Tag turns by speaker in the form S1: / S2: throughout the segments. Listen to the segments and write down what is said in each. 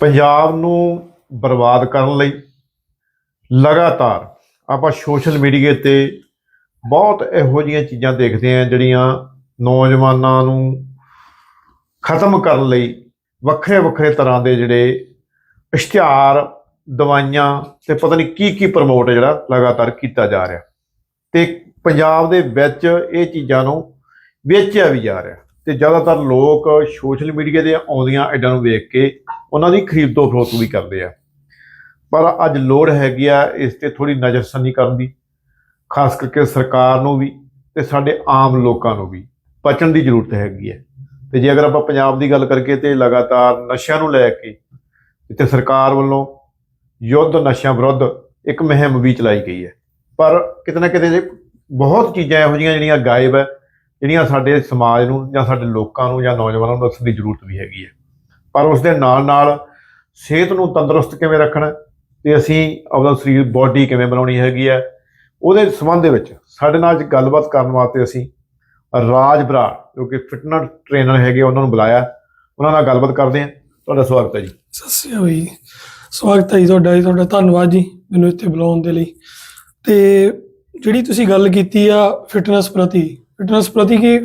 S1: ਪੰਜਾਬ ਨੂੰ ਬਰਬਾਦ ਕਰਨ ਲਈ ਲਗਾਤਾਰ ਆਪਾਂ ਸੋਸ਼ਲ ਮੀਡੀਆ ਤੇ ਬਹੁਤ ਇਹੋ ਜਿਹੀਆਂ ਚੀਜ਼ਾਂ ਦੇਖਦੇ ਆ ਜਿਹੜੀਆਂ ਨੌਜਵਾਨਾਂ ਨੂੰ ਖਤਮ ਕਰਨ ਲਈ ਵੱਖਰੇ ਵੱਖਰੇ ਤਰ੍ਹਾਂ ਦੇ ਜਿਹੜੇ ਇਸ਼ਤਿਹਾਰ, ਦਵਾਈਆਂ ਤੇ ਪਤਾ ਨਹੀਂ ਕੀ ਕੀ ਪ੍ਰਮੋਟ ਜਿਹੜਾ ਲਗਾਤਾਰ ਕੀਤਾ ਜਾ ਰਿਹਾ। ਤੇ ਪੰਜਾਬ ਦੇ ਵਿੱਚ ਇਹ ਚੀਜ਼ਾਂ ਨੂੰ ਵੇਚਿਆ ਵੀ ਜਾ ਰਿਹਾ ਤੇ ਜ਼ਿਆਦਾਤਰ ਲੋਕ ਸੋਸ਼ਲ ਮੀਡੀਆ ਦੇ ਆਉਂਦੀਆਂ ਐਡਾਂ ਨੂੰ ਵੇਖ ਕੇ ਉਹਨਾਂ ਦੀ ਖਰੀਦੋ ਫਰੋਖਤ ਵੀ ਕਰਦੇ ਆ। ਪਰ ਅੱਜ ਲੋੜ ਹੈਗੀ ਆ ਇਸ ਤੇ ਥੋੜੀ ਨਜ਼ਰਸਨੀ ਕਰਨ ਦੀ, ਖਾਸ ਕਰਕੇ ਸਰਕਾਰ ਨੂੰ ਵੀ ਤੇ ਸਾਡੇ ਆਮ ਲੋਕਾਂ ਨੂੰ ਵੀ। ਬਚਣ ਦੀ ਜ਼ਰੂਰਤ ਹੈਗੀ ਹੈ ਤੇ ਜੇ ਅਗਰ ਆਪਾਂ ਪੰਜਾਬ ਦੀ ਗੱਲ ਕਰਕੇ ਤੇ ਲਗਾਤਾਰ ਨਸ਼ਿਆਂ ਨੂੰ ਲੈ ਕੇ ਇੱਥੇ ਸਰਕਾਰ ਵੱਲੋਂ ਯੁੱਧ ਨਸ਼ਿਆਂ ਵਿਰੁੱਧ ਇੱਕ ਮੁਹਿੰਮ ਵੀ ਚਲਾਈ ਗਈ ਹੈ। ਪਰ ਕਿਤੇ ਨਾ ਕਿਤੇ ਬਹੁਤ ਚੀਜ਼ਾਂ ਇਹੋ ਜਿਹੀਆਂ ਜਿਹੜੀਆਂ ਗਾਇਬ ਹੈ, ਜਿਹੜੀਆਂ ਸਾਡੇ ਸਮਾਜ ਨੂੰ ਜਾਂ ਸਾਡੇ ਲੋਕਾਂ ਨੂੰ ਜਾਂ ਨੌਜਵਾਨਾਂ ਨੂੰ ਦੱਸਣ ਦੀ ਜ਼ਰੂਰਤ ਵੀ ਹੈਗੀ ਹੈ। ਪਰ ਉਸ ਦੇ ਨਾਲ ਨਾਲ ਸਿਹਤ ਨੂੰ ਤੰਦਰੁਸਤ ਕਿਵੇਂ ਰੱਖਣਾ ਤੇ ਅਸੀਂ ਆਪਣਾ ਸਰੀਰ ਬਾਡੀ ਕਿਵੇਂ ਬਣਾਉਣੀ ਹੈਗੀ ਹੈ, ਉਹਦੇ ਸੰਬੰਧ ਦੇ ਵਿੱਚ ਸਾਡੇ ਨਾਲ ਅੱਜ ਗੱਲਬਾਤ ਕਰਨ ਵਾਸਤੇ ਅਸੀਂ ਰਾਜ ਬਰਾੜ, ਜੋ ਕਿ ਫਿਟਨੈਸ ਟ੍ਰੇਨਰ ਹੈਗੇ, ਉਹਨਾਂ ਨੂੰ ਬੁਲਾਇਆ। ਉਹਨਾਂ ਨਾਲ ਗੱਲਬਾਤ ਕਰਦੇ ਹਾਂ। ਤੁਹਾਡਾ ਸਵਾਗਤ ਹੈ ਜੀ।
S2: ਸਤਿ ਸ਼੍ਰੀ ਅਕਾਲ ਜੀ। ਸਵਾਗਤ ਹੈ ਜੀ ਤੁਹਾਡਾ ਜੀ, ਤੁਹਾਡਾ ਧੰਨਵਾਦ ਜੀ ਮੈਨੂੰ ਇੱਥੇ ਬੁਲਾਉਣ ਦੇ ਲਈ। ਤੇ ਜਿਹੜੀ ਤੁਸੀਂ ਗੱਲ ਕੀਤੀ ਆ ਫਿਟਨੈਸ ਪ੍ਰਤੀ ਫਿਟਨੈਸ ਪ੍ਰਤੀ ਕਿ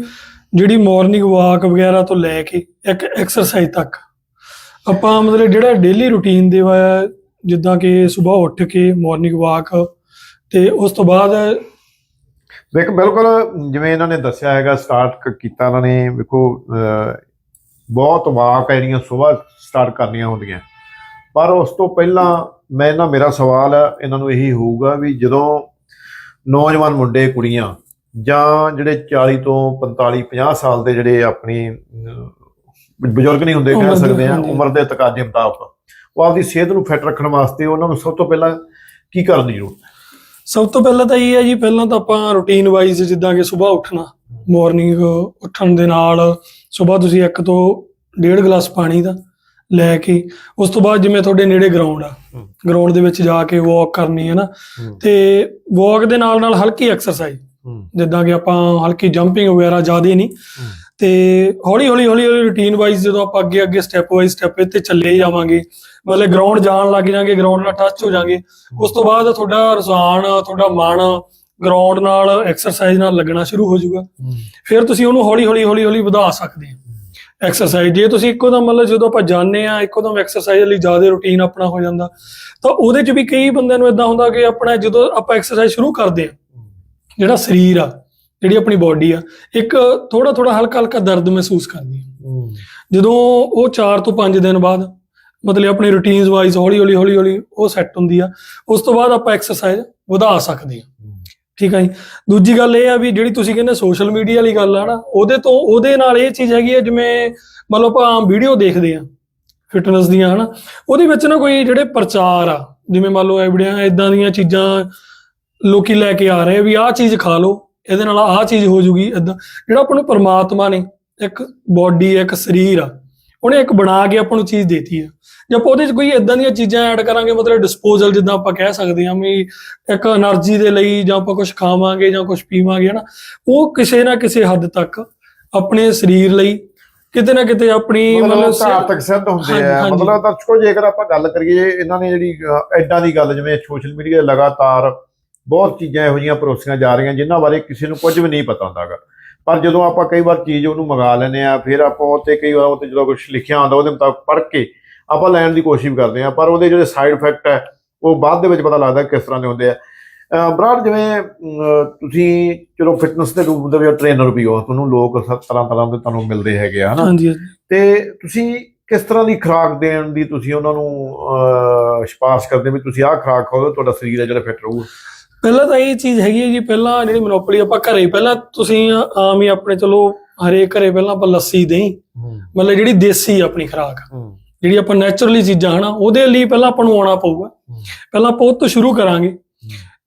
S2: ਜਿਹੜੀ ਮਾਰਨਿੰਗ ਵਾਕ ਵਗੈਰਾ ਤੋਂ ਲੈ ਕੇ ਇੱਕ ਐਕਸਰਸਾਈਜ਼ ਤੱਕ ਆਪਾਂ ਮਤਲਬ ਜਿਹੜਾ ਡੇਲੀ ਰੁਟੀਨ ਦੇ ਵਾ, ਜਿੱਦਾਂ ਕਿ ਸਵੇਰ ਉੱਠ ਕੇ ਮਾਰਨਿੰਗ ਵਾਕ ਤੇ ਉਸ ਤੋਂ ਬਾਅਦ
S1: ਵੇਖ, ਬਿਲਕੁਲ ਜਿਵੇਂ ਇਹਨਾਂ ਨੇ ਦੱਸਿਆ ਹੈਗਾ ਸਟਾਰਟ ਕੀਤਾ ਇਹਨਾਂ ਨੇ, ਵੇਖੋ ਬਹੁਤ ਵਾਕ ਹੈ ਜਿਹੜੀਆਂ ਸਵੇਰ ਸਟਾਰਟ ਕਰਨੀਆਂ ਹੁੰਦੀਆਂ। ਪਰ ਉਸ ਤੋਂ ਪਹਿਲਾਂ ਮੈਂ ਨਾ, ਮੇਰਾ ਸਵਾਲ ਇਹਨਾਂ ਨੂੰ ਇਹੀ ਹੋਊਗਾ ਵੀ ਜਦੋਂ ਨੌਜਵਾਨ ਮੁੰਡੇ, ਕੁੜੀਆਂ ਜਾਂ ਜਿਹੜੇ 40 ਤੋਂ 45 50 ਸਾਲ ਦੇ ਜਿਹੜੇ ਆਪਣੀ ਬਜ਼ੁਰਗ ਨਹੀਂ ਹੁੰਦੇ ਕਹਿ ਸਕਦੇ ਆ। ਉਮਰ ਦੇ ਤਕਾਜ਼ੇ ਮੁਤਾਬਕ। ਉਹ ਆਪਦੀ ਸਿਹਤ ਨੂੰ ਫਿੱਟ ਰੱਖਣ ਵਾਸਤੇ ਉਹਨਾਂ ਨੂੰ ਸਭ ਤੋਂ ਪਹਿਲਾਂ ਕੀ ਕਰਨ ਦੀ ਜ਼ਰੂਰਤ?
S2: ਸਭ ਤੋਂ ਪਹਿਲਾਂ ਤਾਂ ਇਹ ਹੈ ਜੀ ਪਹਿਲਾਂ ਤਾਂ ਆਪਾਂ ਰੂਟੀਨ ਵਾਈਜ਼ ਜਿੱਦਾਂ ਕਿ ਸਵੇਰ ਉੱਠਣਾ ਮਾਰਨਿੰਗ ਉੱਠਣ ਦੇ ਨਾਲ ਸਵੇਰ ਤੁਸੀਂ ਇੱਕ ਤੋਂ ਡੇਢ ਗਲਾਸ ਪਾਣੀ ਦਾ ਲੈ ਕੇ ਉਸ ਤੋਂ ਬਾਅਦ ਜਿਵੇਂ ਤੁਹਾਡੇ ਨੇੜੇ ਗਰਾਊਂਡ ਆ। ਗਰਾਊਂਡ ਦੇ ਵਿੱਚ ਜਾ ਕੇ ਵਾਕ ਕਰਨੀ ਹੈ ਨਾ ਤੇ ਵਾਕ ਦੇ ਨਾਲ ਨਾਲ ਹਲਕੀ ਐਕਸਰਸਾਈਜ਼ ਜਿੱਦਾਂ ਕਿ ਆਪਾਂ ਹਲਕੀ ਜੰਪਿੰਗ ਵਗੈਰਾ ਜ਼ਿਆਦਾ ਨਹੀਂ ਤੇ ਹੌਲੀ ਹੌਲੀ ਹੌਲੀ ਹੌਲੀ ਰੂਟੀਨ ਵਾਈਜ਼ ਜਦੋਂ ਆਪਾਂ ਅੱਗੇ ਅੱਗੇ ਸਟੈਪ ਵਾਈਜ਼ ਸਟੈਪ ਤੇ ਚੱਲੇ ਜਾਵਾਂਗੇ ਮਤਲਬ ਗਰਾਊਂਡ ਜਾਣ ਲੱਗ ਜਾਾਂਗੇ ਗਰਾਊਂਡ ਨਾਲ ਟੱਚ ਹੋ ਜਾਾਂਗੇ ਉਸ ਤੋਂ ਬਾਅਦ ਤੁਹਾਡਾ ਰੁਝਾਨ ਤੁਹਾਡਾ ਮਨ ਗਰਾਊਂਡ ਨਾਲ ਐਕਸਰਸਾਈਜ਼ ਨਾਲ ਲੱਗਣਾ ਸ਼ੁਰੂ ਹੋ ਜਾਊਗਾ। ਫਿਰ ਤੁਸੀਂ ਉਹਨੂੰ ਹੌਲੀ ਹੌਲੀ ਹੌਲੀ ਹੌਲੀ ਵਧਾ ਸਕਦੇ ਹੋ। ਐਕਸਰਸਾਈਜ਼ ਜੇ ਤੁਸੀਂ ਇੱਕੋ ਦਮ ਮਤਲਬ ਜਦੋਂ ਆਪਾਂ ਜਾਣਦੇ ਆ ਇੱਕੋ ਦਮ ਐਕਸਰਸਾਈਜ਼ ਲਈ ਜ਼ਿਆਦਾ ਰੁਟੀਨ ਆਪਣਾ ਹੋ ਜਾਂਦਾ ਤਾਂ ਉਹਦੇ 'ਚ ਵੀ ਕਈ ਬੰਦਿਆਂ ਨੂੰ ਇਦਾਂ ਹੁੰਦਾ ਕਿ ਆਪਣਾ ਜਦੋਂ ਆਪਾਂ ਐਕਸਰਸਾਈਜ਼ ਸ਼ੁਰੂ ਕਰਦੇ ਆ ਜਿਹੜਾ ਸਰੀਰ ਆ ਜਿਹੜੀ ਆਪਣੀ ਬਾਡੀ ਆ ਇੱਕ ਥੋੜਾ ਥੋੜਾ ਹਲਕਾ ਹਲਕਾ ਦਰਦ ਮਹਿਸੂਸ ਕਰਦੀ ਆ। ਜਦੋਂ ਉਹ 4 ਤੋਂ 5 ਦਿਨ ਬਾਅਦ ਮਤਲਬ ਆਪਣੀ ਰੂਟੀਨਸ ਵਾਈਜ਼ ਹੌਲੀ ਹੌਲੀ ਹੌਲੀ ਹੌਲੀ ਉਹ ਸੈੱਟ ਹੁੰਦੀ ਆ ਉਸ ਤੋਂ ਬਾਅਦ ਆਪਾਂ ਐਕਸਰਸਾਈਜ਼ ਵਧਾ ਸਕਦੇ ਆ। ਠੀਕ ਆ ਜੀ? ਦੂਜੀ ਗੱਲ ਇਹ ਆ ਵੀ ਜਿਹੜੀ ਤੁਸੀਂ ਕਹਿੰਦੇ ਸੋਸ਼ਲ ਮੀਡੀਆ ਵਾਲੀ ਗੱਲ ਆ ਨਾ ਉਹਦੇ ਤੋਂ ਉਹਦੇ ਨਾਲ ਇਹ ਚੀਜ਼ ਹੈਗੀ ਆ ਜਿਵੇਂ ਮੰਨ ਲਓ ਆਪਾਂ ਆਮ ਵੀਡੀਓ ਦੇਖਦੇ ਆ ਫਿਟਨੈਸ ਦੀਆਂ ਹਨਾ? ਉਹਦੇ ਵਿੱਚ ਨਾ ਕੋਈ ਜਿਹੜੇ ਪ੍ਰਚਾਰ ਆ ਜਿਵੇਂ ਮੰਨ ਲਓ ਐਵੜੀਆਂ ਇਦਾਂ ਦੀਆਂ ਚੀਜ਼ਾਂ ਲੋਕੀ ਲੈ ਕੇ ਆ ਰਹੇ ਆ ਵੀ ਆਹ ਚੀਜ਼ ਖਾ ਲਓ ਇਹਦੇ ਨਾਲ ਆਹ ਚੀਜ਼ ਹੋ ਜੂਗੀ ਇਦਾਂ ਜਿਹੜਾ ਆਪਾਂ ਨੂੰ ਪਰਮਾਤਮਾ ਨੇ ਇੱਕ ਬਾਡੀ ਇੱਕ ਸਰੀਰ ਆ ਉਹਨੇ ਇੱਕ ਬਣਾ ਕੇ ਆਪਾਂ ਨੂੰ ਚੀਜ਼ ਦਿੱਤੀ ਆ। ਜੇ ਆਪਾਂ ਉਹਦੇ 'ਚ ਕੋਈ ਇਦਾਂ ਦੀਆਂ ਚੀਜ਼ਾਂ ਐਡ ਕਰਾਂਗੇ ਮਤਲਬ ਡਿਸਪੋਜ਼ਲ ਜਿੱਦਾਂ ਆਪਾਂ ਕਹਿ ਸਕਦੇ ਹਾਂ ਵੀ ਇੱਕ એનર્ਜੀ ਦੇ ਲਈ ਜਾਂ ਆਪਾਂ ਕੁਝ ਖਾਵਾਂਗੇ ਜਾਂ ਕੁਝ ਪੀਵਾਂਗੇ ਹਨਾ ਉਹ ਕਿਸੇ ਨਾ ਕਿਸੇ ਹੱਦ ਤੱਕ ਆਪਣੇ ਸਰੀਰ ਲਈ ਕਿਤੇ ਨਾ ਕਿਤੇ ਆਪਣੀ
S1: ਮਤਲਬ ਸਾਰਥਕ ਸਿੱਧ ਹੁੰਦੇ ਆ। ਮਤਲਬ ਦਰਸ਼ਕੋ ਜੇਕਰ ਆਪਾਂ ਗੱਲ ਕਰੀਏ ਇਹਨਾਂ ਨੇ ਜਿਹੜੀ ਐਡਾਂ ਦੀ ਗੱਲ ਜਿਵੇਂ ਸੋਸ਼ਲ ਮੀਡੀਆ ਲਗਾਤਾਰ ਬਹੁਤ ਚੀਜ਼ਾਂ ਇਹੋ ਜਿਹੀਆਂ ਪਰੋਸੀਆਂ ਜਾ ਰਹੀਆਂ ਜਿਨ੍ਹਾਂ ਬਾਰੇ ਕਿਸੇ ਨੂੰ ਕੁਝ ਵੀ ਨਹੀਂ ਪਤਾ ਹੁੰਦਾਗਾ। ਪਰ ਜਦੋਂ ਆਪਾਂ ਕਈ ਵਾਰ ਚੀਜ਼ ਉਹਨੂੰ ਮੰਗਾ ਲੈਂਦੇ ਆ ਫਿਰ ਆਪਾਂ ਉਹ ਤੇ ਕਈ ਵਾਰ ਉਹ ਤੇ ਜਦੋਂ ਕੁਝ ਲਿਖਿਆ ਹੁੰਦਾ ਉਹਦੇ ਮੁਤਾਬਕ ਪੜ੍ਹ ਕੇ ਆਪਾਂ ਲੈਣ ਦੀ ਕੋਸ਼ਿਸ਼ ਕਰਦੇ ਆ ਪਰ ਉਹਦੇ ਜਿਹੜੇ ਸਾਈਡ ਇਫੈਕਟ ਹੈ ਉਹ ਬਾਅਦ ਦੇ ਵਿੱਚ ਪਤਾ ਲੱਗਦਾ ਕਿਸ ਤਰ੍ਹਾਂ ਦੇ ਹੁੰਦੇ ਆ। ਬਰਾੜ ਜਿਵੇਂ ਤੁਸੀਂ ਚਲੋ ਫਿਟਨੈਸ ਦੇ ਰੂਪ ਦੇ ਵਿੱਚ ਟ੍ਰੇਨਰ ਵੀ ਹੋ ਤੁਹਾਨੂੰ ਲੋਕ ਤਰ੍ਹਾਂ ਤਰ੍ਹਾਂ ਦੇ ਤੁਹਾਨੂੰ ਮਿਲਦੇ ਹੈਗੇ ਆ ਹਨਾ? ਤੇ ਤੁਸੀਂ ਕਿਸ ਤਰ੍ਹਾਂ ਦੀ ਖੁਰਾਕ ਦੇਣ ਦੀ ਤੁਸੀਂ ਉਹਨਾਂ ਨੂੰ ਸਿਫਾਰਿਸ਼ ਕਰਦੇ ਵੀ ਤੁਸੀਂ ਆਹ ਖੁਰਾਕ ਖਾਓ ਤੁਹਾਡਾ ਸਰੀਰ ਹੈ ਜਿਹੜਾ ਫਿੱਟ ਰਹੂਗਾ?
S2: ਪਹਿਲਾਂ ਤਾਂ ਇਹ ਚੀਜ਼ ਹੈਗੀ ਹੈ ਜੀ ਪਹਿਲਾਂ ਜਿਹੜੀ ਮੋਨੋਪੋਲੀ ਆਪਾਂ ਘਰੇ ਹੀ ਪਹਿਲਾਂ ਤੁਸੀਂ ਆਮ ਹੀ ਆਪਣੇ ਚਲੋ ਹਰੇਕ ਘਰੇ ਪਹਿਲਾਂ ਆਪਾਂ ਲੱਸੀ ਦਹੀਂ ਮਤਲਬ ਜਿਹੜੀ ਦੇਸੀ ਆਪਣੀ ਖੁਰਾਕ ਜਿਹੜੀ ਆਪਾਂ ਨੇਚਰਲੀ ਚੀਜ਼ਾਂ ਹਨਾ ਉਹਦੇ ਲਈ ਪਹਿਲਾਂ ਆਪਾਂ ਨੂੰ ਆਉਣਾ ਪਊਗਾ। ਪਹਿਲਾਂ ਆਪਾਂ ਉਹ ਤੋਂ ਸ਼ੁਰੂ ਕਰਾਂਗੇ।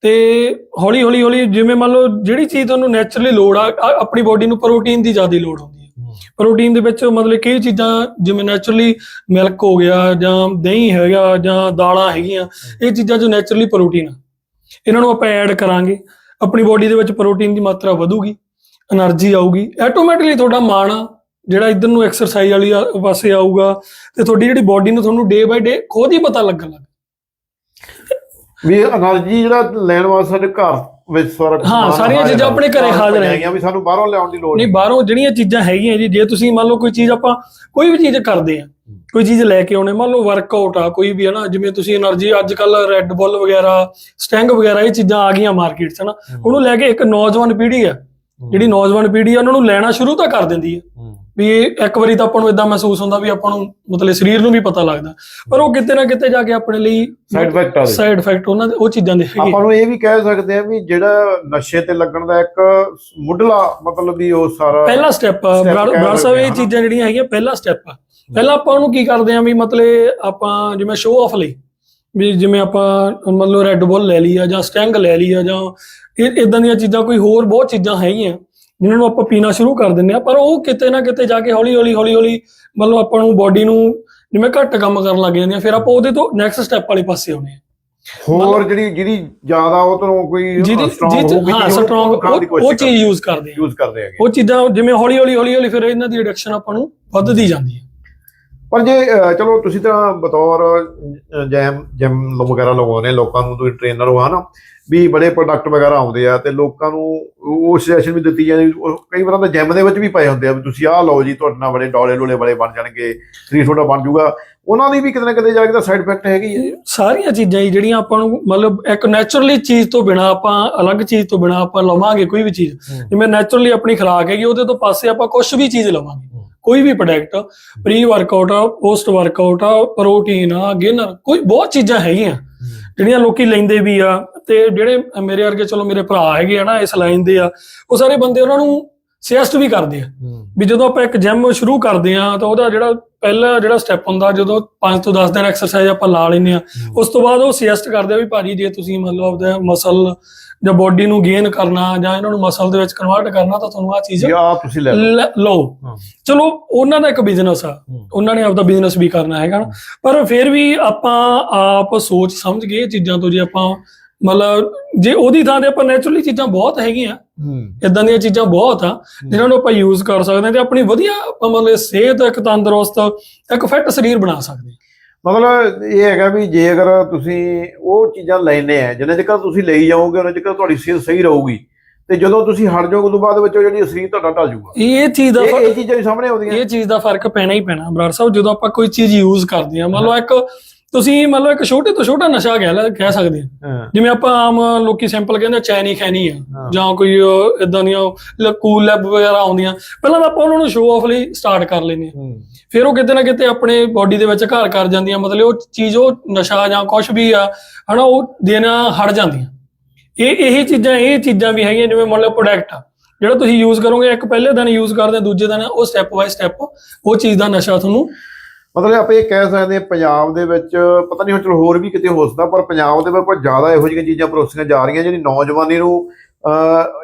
S2: ਤੇ ਹੌਲੀ ਹੌਲੀ ਹੌਲੀ ਜਿਵੇਂ ਮੰਨ ਲਓ ਜਿਹੜੀ ਚੀਜ਼ ਤੁਹਾਨੂੰ ਨੇਚਰਲੀ ਲੋੜ ਆ ਆ- ਆਪਣੀ ਬਾਡੀ ਨੂੰ ਪ੍ਰੋਟੀਨ ਦੀ ਜ਼ਿਆਦਾ ਲੋੜ ਹੁੰਦੀ ਹੈ। ਪ੍ਰੋਟੀਨ ਦੇ ਵਿੱਚ ਮਤਲਬ ਕਈ ਚੀਜ਼ਾਂ ਜਿਵੇਂ ਨੇਚਰਲੀ ਮਿਲਕ ਹੋ ਗਿਆ ਜਾਂ ਦਹੀਂ ਹੈਗਾ ਜਾਂ ਦਾਲਾਂ ਹੈਗੀਆਂ ਇਹ ਚੀਜ਼ਾਂ ਜੋ ਨੇਚਰਲੀ ਪ੍ਰੋਟੀਨ ਆ। ਇਹਨਾਂ ਨੂੰ ਆਪਾਂ ਐਡ ਕਰਾਂਗੇ। ਆਪਣੀ ਬੋਡੀ ਦੇ ਵਿੱਚ ਪ੍ਰੋਟੀਨ ਦੀ ਮਾਤਰਾ ਵਧੂਗੀ એનર્ਜੀ ਆਊਗੀ। ਆਟੋਮੈਟਿਕਲੀ ਤੁਹਾਡਾ ਮਾਣ ਜਿਹੜਾ ਇਧਰ ਨੂੰ ਐਕਸਰਸਾਈਜ਼ ਵਾਲੀ ਪਾਸੇ ਆਊਗਾ ਤੇ ਤੁਹਾਡੀ ਜਿਹੜੀ ਬੋਡੀ ਨੂੰ ਤੁਹਾਨੂੰ ਡੇ ਬਾਈ ਡੇ ਖੁਦ ਹੀ ਪਤਾ ਲੱਗਣ ਲੱਗ
S1: ਵੀ એનર્ਜੀ ਜਿਹੜਾ ਲੈਣ ਵਾਸਤੇ ਸਾਡੇ ਘਰ ਵਿੱਚ ਸਾਰਾ
S2: ਹਾਂ ਸਾਰੀਆਂ ਚੀਜ਼ਾਂ ਆਪਣੇ ਘਰੇ ਹਾਜ਼ਰ
S1: ਹੈਗੀਆਂ ਵੀ ਸਾਨੂੰ ਬਾਹਰੋਂ ਲਿਆਉਣ ਦੀ ਲੋੜ
S2: ਨਹੀਂ ਬਾਹਰੋਂ ਜਿਹੜੀਆਂ ਚੀਜ਼ਾਂ ਹੈਗੀਆਂ ਜੀ ਜੇ ਤੁਸੀਂ ਮੰਨ ਲਓ ਕੋਈ ਚੀਜ਼ ਆਪਾਂ ਕੋਈ ਵੀ ਚੀਜ਼ ਕਰਦੇ ਆ ਕੋਈ ਚੀਜ਼ ਲੈ ਕੇ ਆਉਣੇ ਮੰਨ ਲਓ ਵਰਕਆਊਟ ਆ ਕੋਈ ਵੀ ਹੈ ਨਾ ਜਿਵੇਂ ਤੁਸੀਂ એનર્ਜੀ ਅੱਜ ਕੱਲ ਰੈੱਡ ਬੁੱਲ ਵਗੈਰਾ ਸਟੈਂਗ ਵਗੈਰਾ ਇਹ ਚੀਜ਼ਾਂ ਆ ਗਈਆਂ ਮਾਰਕੀਟ 'ਚ ਨਾ। ਉਹਨੂੰ ਲੈ ਕੇ ਇੱਕ ਨੌਜਵਾਨ ਪੀੜ੍ਹੀ ਆ ਜਿਹੜੀ ਨੌਜਵਾਨ ਪੀੜ੍ਹੀ ਆ ਉਹਨਾਂ ਨੂੰ ਲੈਣਾ ਸ਼ੁਰੂ ਤਾਂ ਕਰ ਦਿੰਦੀ ਆ ਵੀ ਇੱਕ ਵਾਰੀ ਤਾਂ ਆਪਾਂ ਨੂੰ ਇਦਾਂ ਮਹਿਸੂਸ ਹੁੰਦਾ ਵੀ ਆਪਾਂ ਨੂੰ ਮਤਲਬ ਸਰੀਰ ਨੂੰ ਵੀ ਪਤਾ ਲੱਗਦਾ। ਪਰ ਉਹ ਕਿਤੇ ਨਾ ਕਿਤੇ ਜਾ ਕੇ ਆਪਣੇ ਲਈ
S1: ਸਾਈਡ ਇਫੈਕਟ ਆ
S2: ਸਾਈਡ ਇਫੈਕਟ ਉਹਨਾਂ ਦੇ ਉਹ ਚੀਜ਼ਾਂ ਦੇ ਹੈਗੇ।
S1: ਆਪਾਂ ਨੂੰ ਇਹ ਵੀ ਕਹਿ ਸਕਦੇ ਆ ਵੀ ਜਿਹੜਾ ਨਸ਼ੇ ਤੇ ਲੱਗਣ ਦਾ ਇੱਕ ਮੁੱਢਲਾ ਮਤਲਬ ਵੀ ਉਹ ਸਾਰਾ
S2: ਪਹਿਲਾ ਸਟੈਪ ਬਰਾੜ ਸਾਹਿਬ ਇਹ। ਚੀਜ਼ਾਂ ਜਿਹੜੀਆਂ ਹੈਗੀਆਂ ਪਹਿਲਾ ਸਟੈਪ ਆ। ਪਹਿਲਾਂ ਆਪਾਂ ਉਹਨੂੰ ਕੀ ਕਰਦੇ ਆਂ ਵੀ ਮਤਲਬ ਆਪਾਂ ਜਿਵੇਂ ਸ਼ੋਅ ਆਫ ਲਈ ਵੀ ਜਿਵੇਂ ਆਪਾਂ ਮੰਨ ਲਓ ਰੈੱਡ ਬੁੱਲ ਲੈ ਲਈ ਆ ਜਾਂ ਸਟੈਂਗ ਲੈ ਲਈ ਆ ਜਾਂ ਇਦਾਂ ਦੀਆਂ ਚੀਜ਼ਾਂ ਕੋਈ ਹੋਰ ਬਹੁਤ ਚੀਜ਼ਾਂ ਹੈਗੀਆਂ। ਜਿਨ੍ਹਾਂ ਨੂੰ ਆਪਾਂ ਪੀਣਾ ਸ਼ੁਰੂ ਕਰ ਦਿੰਦੇ ਆ ਪਰ ਉਹ ਕਿਤੇ ਨਾ ਕਿਤੇ ਜਾ ਕੇ ਹੌਲੀ ਹੌਲੀ ਹੌਲੀ ਹੌਲੀ ਮੰਨ ਲਓ ਆਪਾਂ ਨੂੰ ਬਾਡੀ ਨੂੰ ਜਿਵੇਂ ਘੱਟ ਕੰਮ ਕਰਨ ਲੱਗ ਜਾਂਦੀਆਂ ਫਿਰ ਆਪਾਂ ਉਹਦੇ ਤੋਂ ਨੈਕਸਟ ਸਟੈਪ ਵਾਲੇ ਪਾਸੇ ਆਉਣੇ ਆ
S1: ਹੋਰ ਜਿਹੜੀ ਜਿਹੜੀ ਜ਼ਿਆਦਾ ਉਹ ਤੋਂ ਕੋਈ ਸਟਰੋਂਗ
S2: ਹਾਂ ਸਟਰੋਂਗ ਉਹ ਚੀਜ਼ ਯੂਜ਼ ਕਰਦੇ ਆ
S1: ਯੂਜ਼ ਕਰਦੇ ਹੈਗੇ।
S2: ਉਹ ਚੀਜ਼ਾਂ ਜਿਵੇਂ ਹੌਲੀ ਹੌਲੀ ਹੌਲੀ ਹੌਲੀ ਫਿਰ ਇਹਨਾਂ ਦੀ ਐਡਿਕਸ਼ਨ ਆਪਾਂ ਨੂੰ ਵੱਧਦੀ ਜਾਂਦੀ ਹੈ।
S1: ਪਰ ਜੇ ਚਲੋ ਤੁਸੀਂ ਤਾਂ ਬਤੌਰ ਜੈਮ ਜਿਮ ਵਗੈਰਾ ਲਗਾਉਂਦੇ ਲੋਕਾਂ ਨੂੰ ਤੁਸੀਂ ਟ੍ਰੇਨਰ ਹੋ ਹਨਾ? ਵੀ ਬੜੇ ਪ੍ਰੋਡਕਟ ਵਗੈਰਾ ਆਉਂਦੇ ਆ ਤੇ ਲੋਕਾਂ ਨੂੰ ਉਹ ਸੁਜੈਸ਼ਨ ਵੀ ਦਿੱਤੀ ਜਾਂਦੀ ਉਹ ਕਈ ਵਾਰ ਤਾਂ ਜਿਮ ਦੇ ਵਿੱਚ ਵੀ ਪਏ ਹੁੰਦੇ ਆ ਵੀ ਤੁਸੀਂ ਆਹ ਲਓ ਜੀ ਤੁਹਾਡੇ ਨਾਲ ਬੜੇ ਡੋਲੇ ਡੋਲੇ ਬੜੇ ਬਣ ਜਾਣਗੇ ਸਰੀਰ ਤੁਹਾਡਾ ਬਣ ਜਾਊਗਾ। ਉਹਨਾਂ ਦੀ ਵੀ ਕਿਤੇ ਨਾ ਕਿਤੇ ਜਾ ਕੇ ਤਾਂ ਸਾਈਡ ਇਫੈਕਟ ਹੈਗੀ ਹੈ
S2: ਸਾਰੀਆਂ ਚੀਜ਼ਾਂ ਹੀ ਜਿਹੜੀਆਂ ਆਪਾਂ ਨੂੰ ਮਤਲਬ ਇੱਕ ਨੇਚਰਲੀ ਚੀਜ਼ ਤੋਂ ਬਿਨਾ ਆਪਾਂ ਅਲੱਗ ਚੀਜ਼ ਤੋਂ ਬਿਨਾ ਆਪਾਂ ਲਵਾਂਗੇ ਕੋਈ ਵੀ ਚੀਜ਼ ਜਿਵੇਂ ਨੇਚਰਲੀ ਆਪਣੀ ਖੁਰਾਕ ਹੈਗੀ ਉਹਦੇ ਤੋਂ ਪਾਸੇ ਆਪਾਂ ਕੁਝ ਵੀ ਚੀਜ਼ ਲਵਾਂਗੇ। ਕੋਈ ਵੀ ਪ੍ਰੋਡਕਟ ਪ੍ਰੀ ਵਰਕਆਊਟ ਆ ਪੋਸਟ ਵਰਕਆਊਟ ਆ ਪ੍ਰੋਟੀਨ ਆ ਗੇਨਰ ਕੋਈ ਬਹੁਤ ਚੀਜ਼ਾਂ ਹੈਗੀਆਂ। ਜਿਹੜੀਆਂ ਲੋਕੀ ਲੈਂਦੇ ਵੀ ਆ ਤੇ ਜਿਹੜੇ ਮੇਰੇ ਵਰਗੇ ਚਲੋ ਮੇਰੇ ਭਰਾ ਹੈਗੇ ਆ ਨਾ ਇਸ ਲਾਈਨ ਦੇ ਆ ਉਹ ਸਾਰੇ ਬੰਦੇ ਉਹਨਾਂ ਨੂੰ ਸੁਜੈਸਟ ਵੀ ਕਰਦੇ ਆ ਵੀ ਜਦੋਂ ਆਪਾਂ ਇੱਕ ਜਿਮ ਸ਼ੁਰੂ ਕਰਦੇ ਆ ਤਾਂ ਉਹਦਾ ਜਿਹੜਾ ਪਹਿਲਾ ਜਿਹੜਾ ਸਟੈਪ ਹੁੰਦਾ ਜਦੋਂ 5 ਤੋਂ 10 ਦਿਨ ਐਕਸਰਸਾਈਜ਼ ਆਪਾਂ ਲਾ ਲੈਂਦੇ ਆ ਉਸ ਤੋਂ ਬਾਅਦ ਉਹ ਸੁਜੈਸਟ ਕਰਦੇ ਆ ਵੀ ਭਾਜੀ ਜੇ ਤੁਸੀਂ ਮਤਲਬ ਆਪਦਾ ਮਸਲ ਜਾਂ ਬੋਡੀ ਨੂੰ ਗੇਨ ਕਰਨਾ ਜਾਂ ਇਹਨਾਂ ਨੂੰ ਮਸਲ ਦੇ ਵਿੱਚ ਕਨਵਰਟ ਕਰਨਾ ਤਾਂ ਤੁਹਾਨੂੰ ਆ ਚੀਜ਼
S1: ਜੀ ਆ ਤੁਸੀਂ ਲੈ ਲਓ।
S2: ਚਲੋ ਉਹਨਾਂ ਦਾ ਇੱਕ ਬਿਜ਼ਨਸ ਆ। ਉਹਨਾਂ ਨੇ ਆਪਦਾ ਬਿਜ਼ਨਸ ਵੀ ਕਰਨਾ ਹੈਗਾ। ਪਰ ਫਿਰ ਵੀ ਆਪਾਂ ਆਪ ਸੋਚ ਸਮਝ ਕੇ ਇਹ ਚੀਜ਼ਾਂ ਤੋਂ ਜੇ ਆਪਾਂ ਮਤਲਬ ਜੇ ਉਹਦੀ ਥਾਂ ਤੇ ਆਪਾਂ ਨੇਚਰਲੀ ਚੀਜ਼ਾਂ ਬਹੁਤ ਹੈਗੀਆਂ ਇਦਾਂ ਦੀਆਂ ਚੀਜ਼ਾਂ ਬਹੁਤ ਆ ਜਿਨ੍ਹਾਂ ਨੂੰ ਆਪਾਂ ਯੂਜ਼ ਕਰ ਸਕਦੇ ਹਾਂ ਤੇ ਆਪਣੀ ਵਧੀਆ ਆਪਾਂ ਮਤਲਬ ਸਿਹਤ ਇੱਕ ਤੰਦਰੁਸਤ ਇੱਕ ਫਿੱਟ ਸਰੀਰ ਬਣਾ ਸਕਦੇ ਹਾਂ।
S1: ਮਤਲਬ ਇਹ ਹੈਗਾ ਵੀ ਜੇ ਅਗਰ ਤੁਸੀਂ ਉਹ ਚੀਜ਼ਾਂ ਲੈਣੇ ਆ ਜਿੰਨੇ ਚਿਰ ਤੁਸੀਂ ਲਈ ਜਾਓਗੇ ਉਹਨਾਂ ਚਿਰ ਤੁਹਾਡੀ ਸਿਹਤ ਸਹੀ ਰਹੂਗੀ ਤੇ ਜਦੋਂ ਤੁਸੀਂ ਹਟ ਜਾਓਗੇ ਉਦੋਂ ਬਾਅਦ ਵਿੱਚ ਉਹ ਜਿਹੜੀ ਸਰੀਰ ਤੁਹਾਡਾ ਢਲ ਜਾਊਗਾ।
S2: ਇਹ ਚੀਜ਼ ਦਾ
S1: ਇਹ ਚੀਜ਼ਾਂ ਸਾਹਮਣੇ ਆਉਂਦੀਆਂ।
S2: ਇਹ ਚੀਜ਼ ਦਾ ਫ਼ਰਕ ਪੈਣਾ ਹੀ ਪੈਣਾ ਬਰਾੜ ਸਾਹਿਬ ਜਦੋਂ ਆਪਾਂ ਕੋਈ ਚੀਜ਼ ਯੂਜ਼ ਕਰਦੇ ਹਾਂ ਮੰਨ ਲਓ ਇੱਕ ਤੁਸੀਂ ਮੰਨ ਲਓ ਇੱਕ ਛੋਟੇ ਤੋਂ ਛੋਟਾ ਨਸ਼ਾ ਕਹਿ ਲੈ- ਕਹਿ ਸਕਦੇ ਹਾਂ। ਜਿਵੇਂ ਆਪਾਂ ਆਮ ਲੋਕੀ ਸਿੰਪਲ ਕਹਿੰਦੇ ਚੈਨੀ ਖੈਨੀ ਆ। ਜਾਂ ਕੋਈ ਇਦਾਂ ਦੀਆਂ ਕੂਲ ਲੈਬ ਵਗੈਰਾ ਆਉਂਦੀਆਂ। ਪਹਿਲਾਂ ਆਪਾਂ ਉਹਨਾਂ ਨੂੰ ਸ਼ੋਅ ਆਫ ਲਈ ਸਟਾਰਟ ਕਰ ਹੂੰ। ਫਿਰ ਉਹ ਕਿਤੇ ਨਾ ਕਿਤੇ ਆਪਣੇ ਬਾਡੀ ਦੇ ਵਿੱਚ ਘਰ ਕਰ ਜਾਂਦੀਆਂ। ਮਤਲਬ ਉਹ ਚੀਜ਼ ਉਹ ਨਸ਼ਾ ਜਾਂ ਕੁਝ ਵੀ ਆ ਹਨਾ ਉਹ ਦੇਣਾ ਹਟ ਜਾਂਦੀਆਂ। ਇਹ ਇਹ ਚੀਜ਼ਾਂ ਇਹ ਚੀਜ਼ਾਂ ਵੀ ਹੈਗੀਆਂ ਜਿਵੇਂ ਮੰਨ ਲਓ ਪ੍ਰੋਡਕਟ ਆ। ਜਿਹੜਾ ਤੁਸੀਂ ਯੂਜ਼ ਕਰੋਗੇ ਇੱਕ ਪਹਿਲੇ ਦਿਨ ਯੂਜ਼ ਕਰਦੇ ਆ, ਦੂਜੇ ਦਿਨ ਉਹ ਸਟੈਪ ਬਾਈ ਸਟੈਪ ਉਹ ਚੀਜ਼ ਦਾ ਨਸ਼ਾ ਤੁਹਾਨੂੰ
S1: ਮਤਲਬ ਆਪਾਂ ਇਹ ਕਹਿ ਸਕਦੇ ਹਾਂ ਪੰਜਾਬ ਦੇ ਵਿੱਚ ਪਤਾ ਨਹੀਂ ਹੁਣ ਚਲੋ ਹੋਰ ਵੀ ਕਿਤੇ ਹੋ ਸਕਦਾ ਪਰ ਪੰਜਾਬ ਦੇ ਵਿੱਚ ਕੋਈ ਜ਼ਿਆਦਾ ਇਹੋ ਜਿਹੀਆਂ ਚੀਜ਼ਾਂ ਪਰੋਸੀਆਂ ਜਾ ਰਹੀਆਂ ਜਿਹੜੀ ਨੌਜਵਾਨੀ ਨੂੰ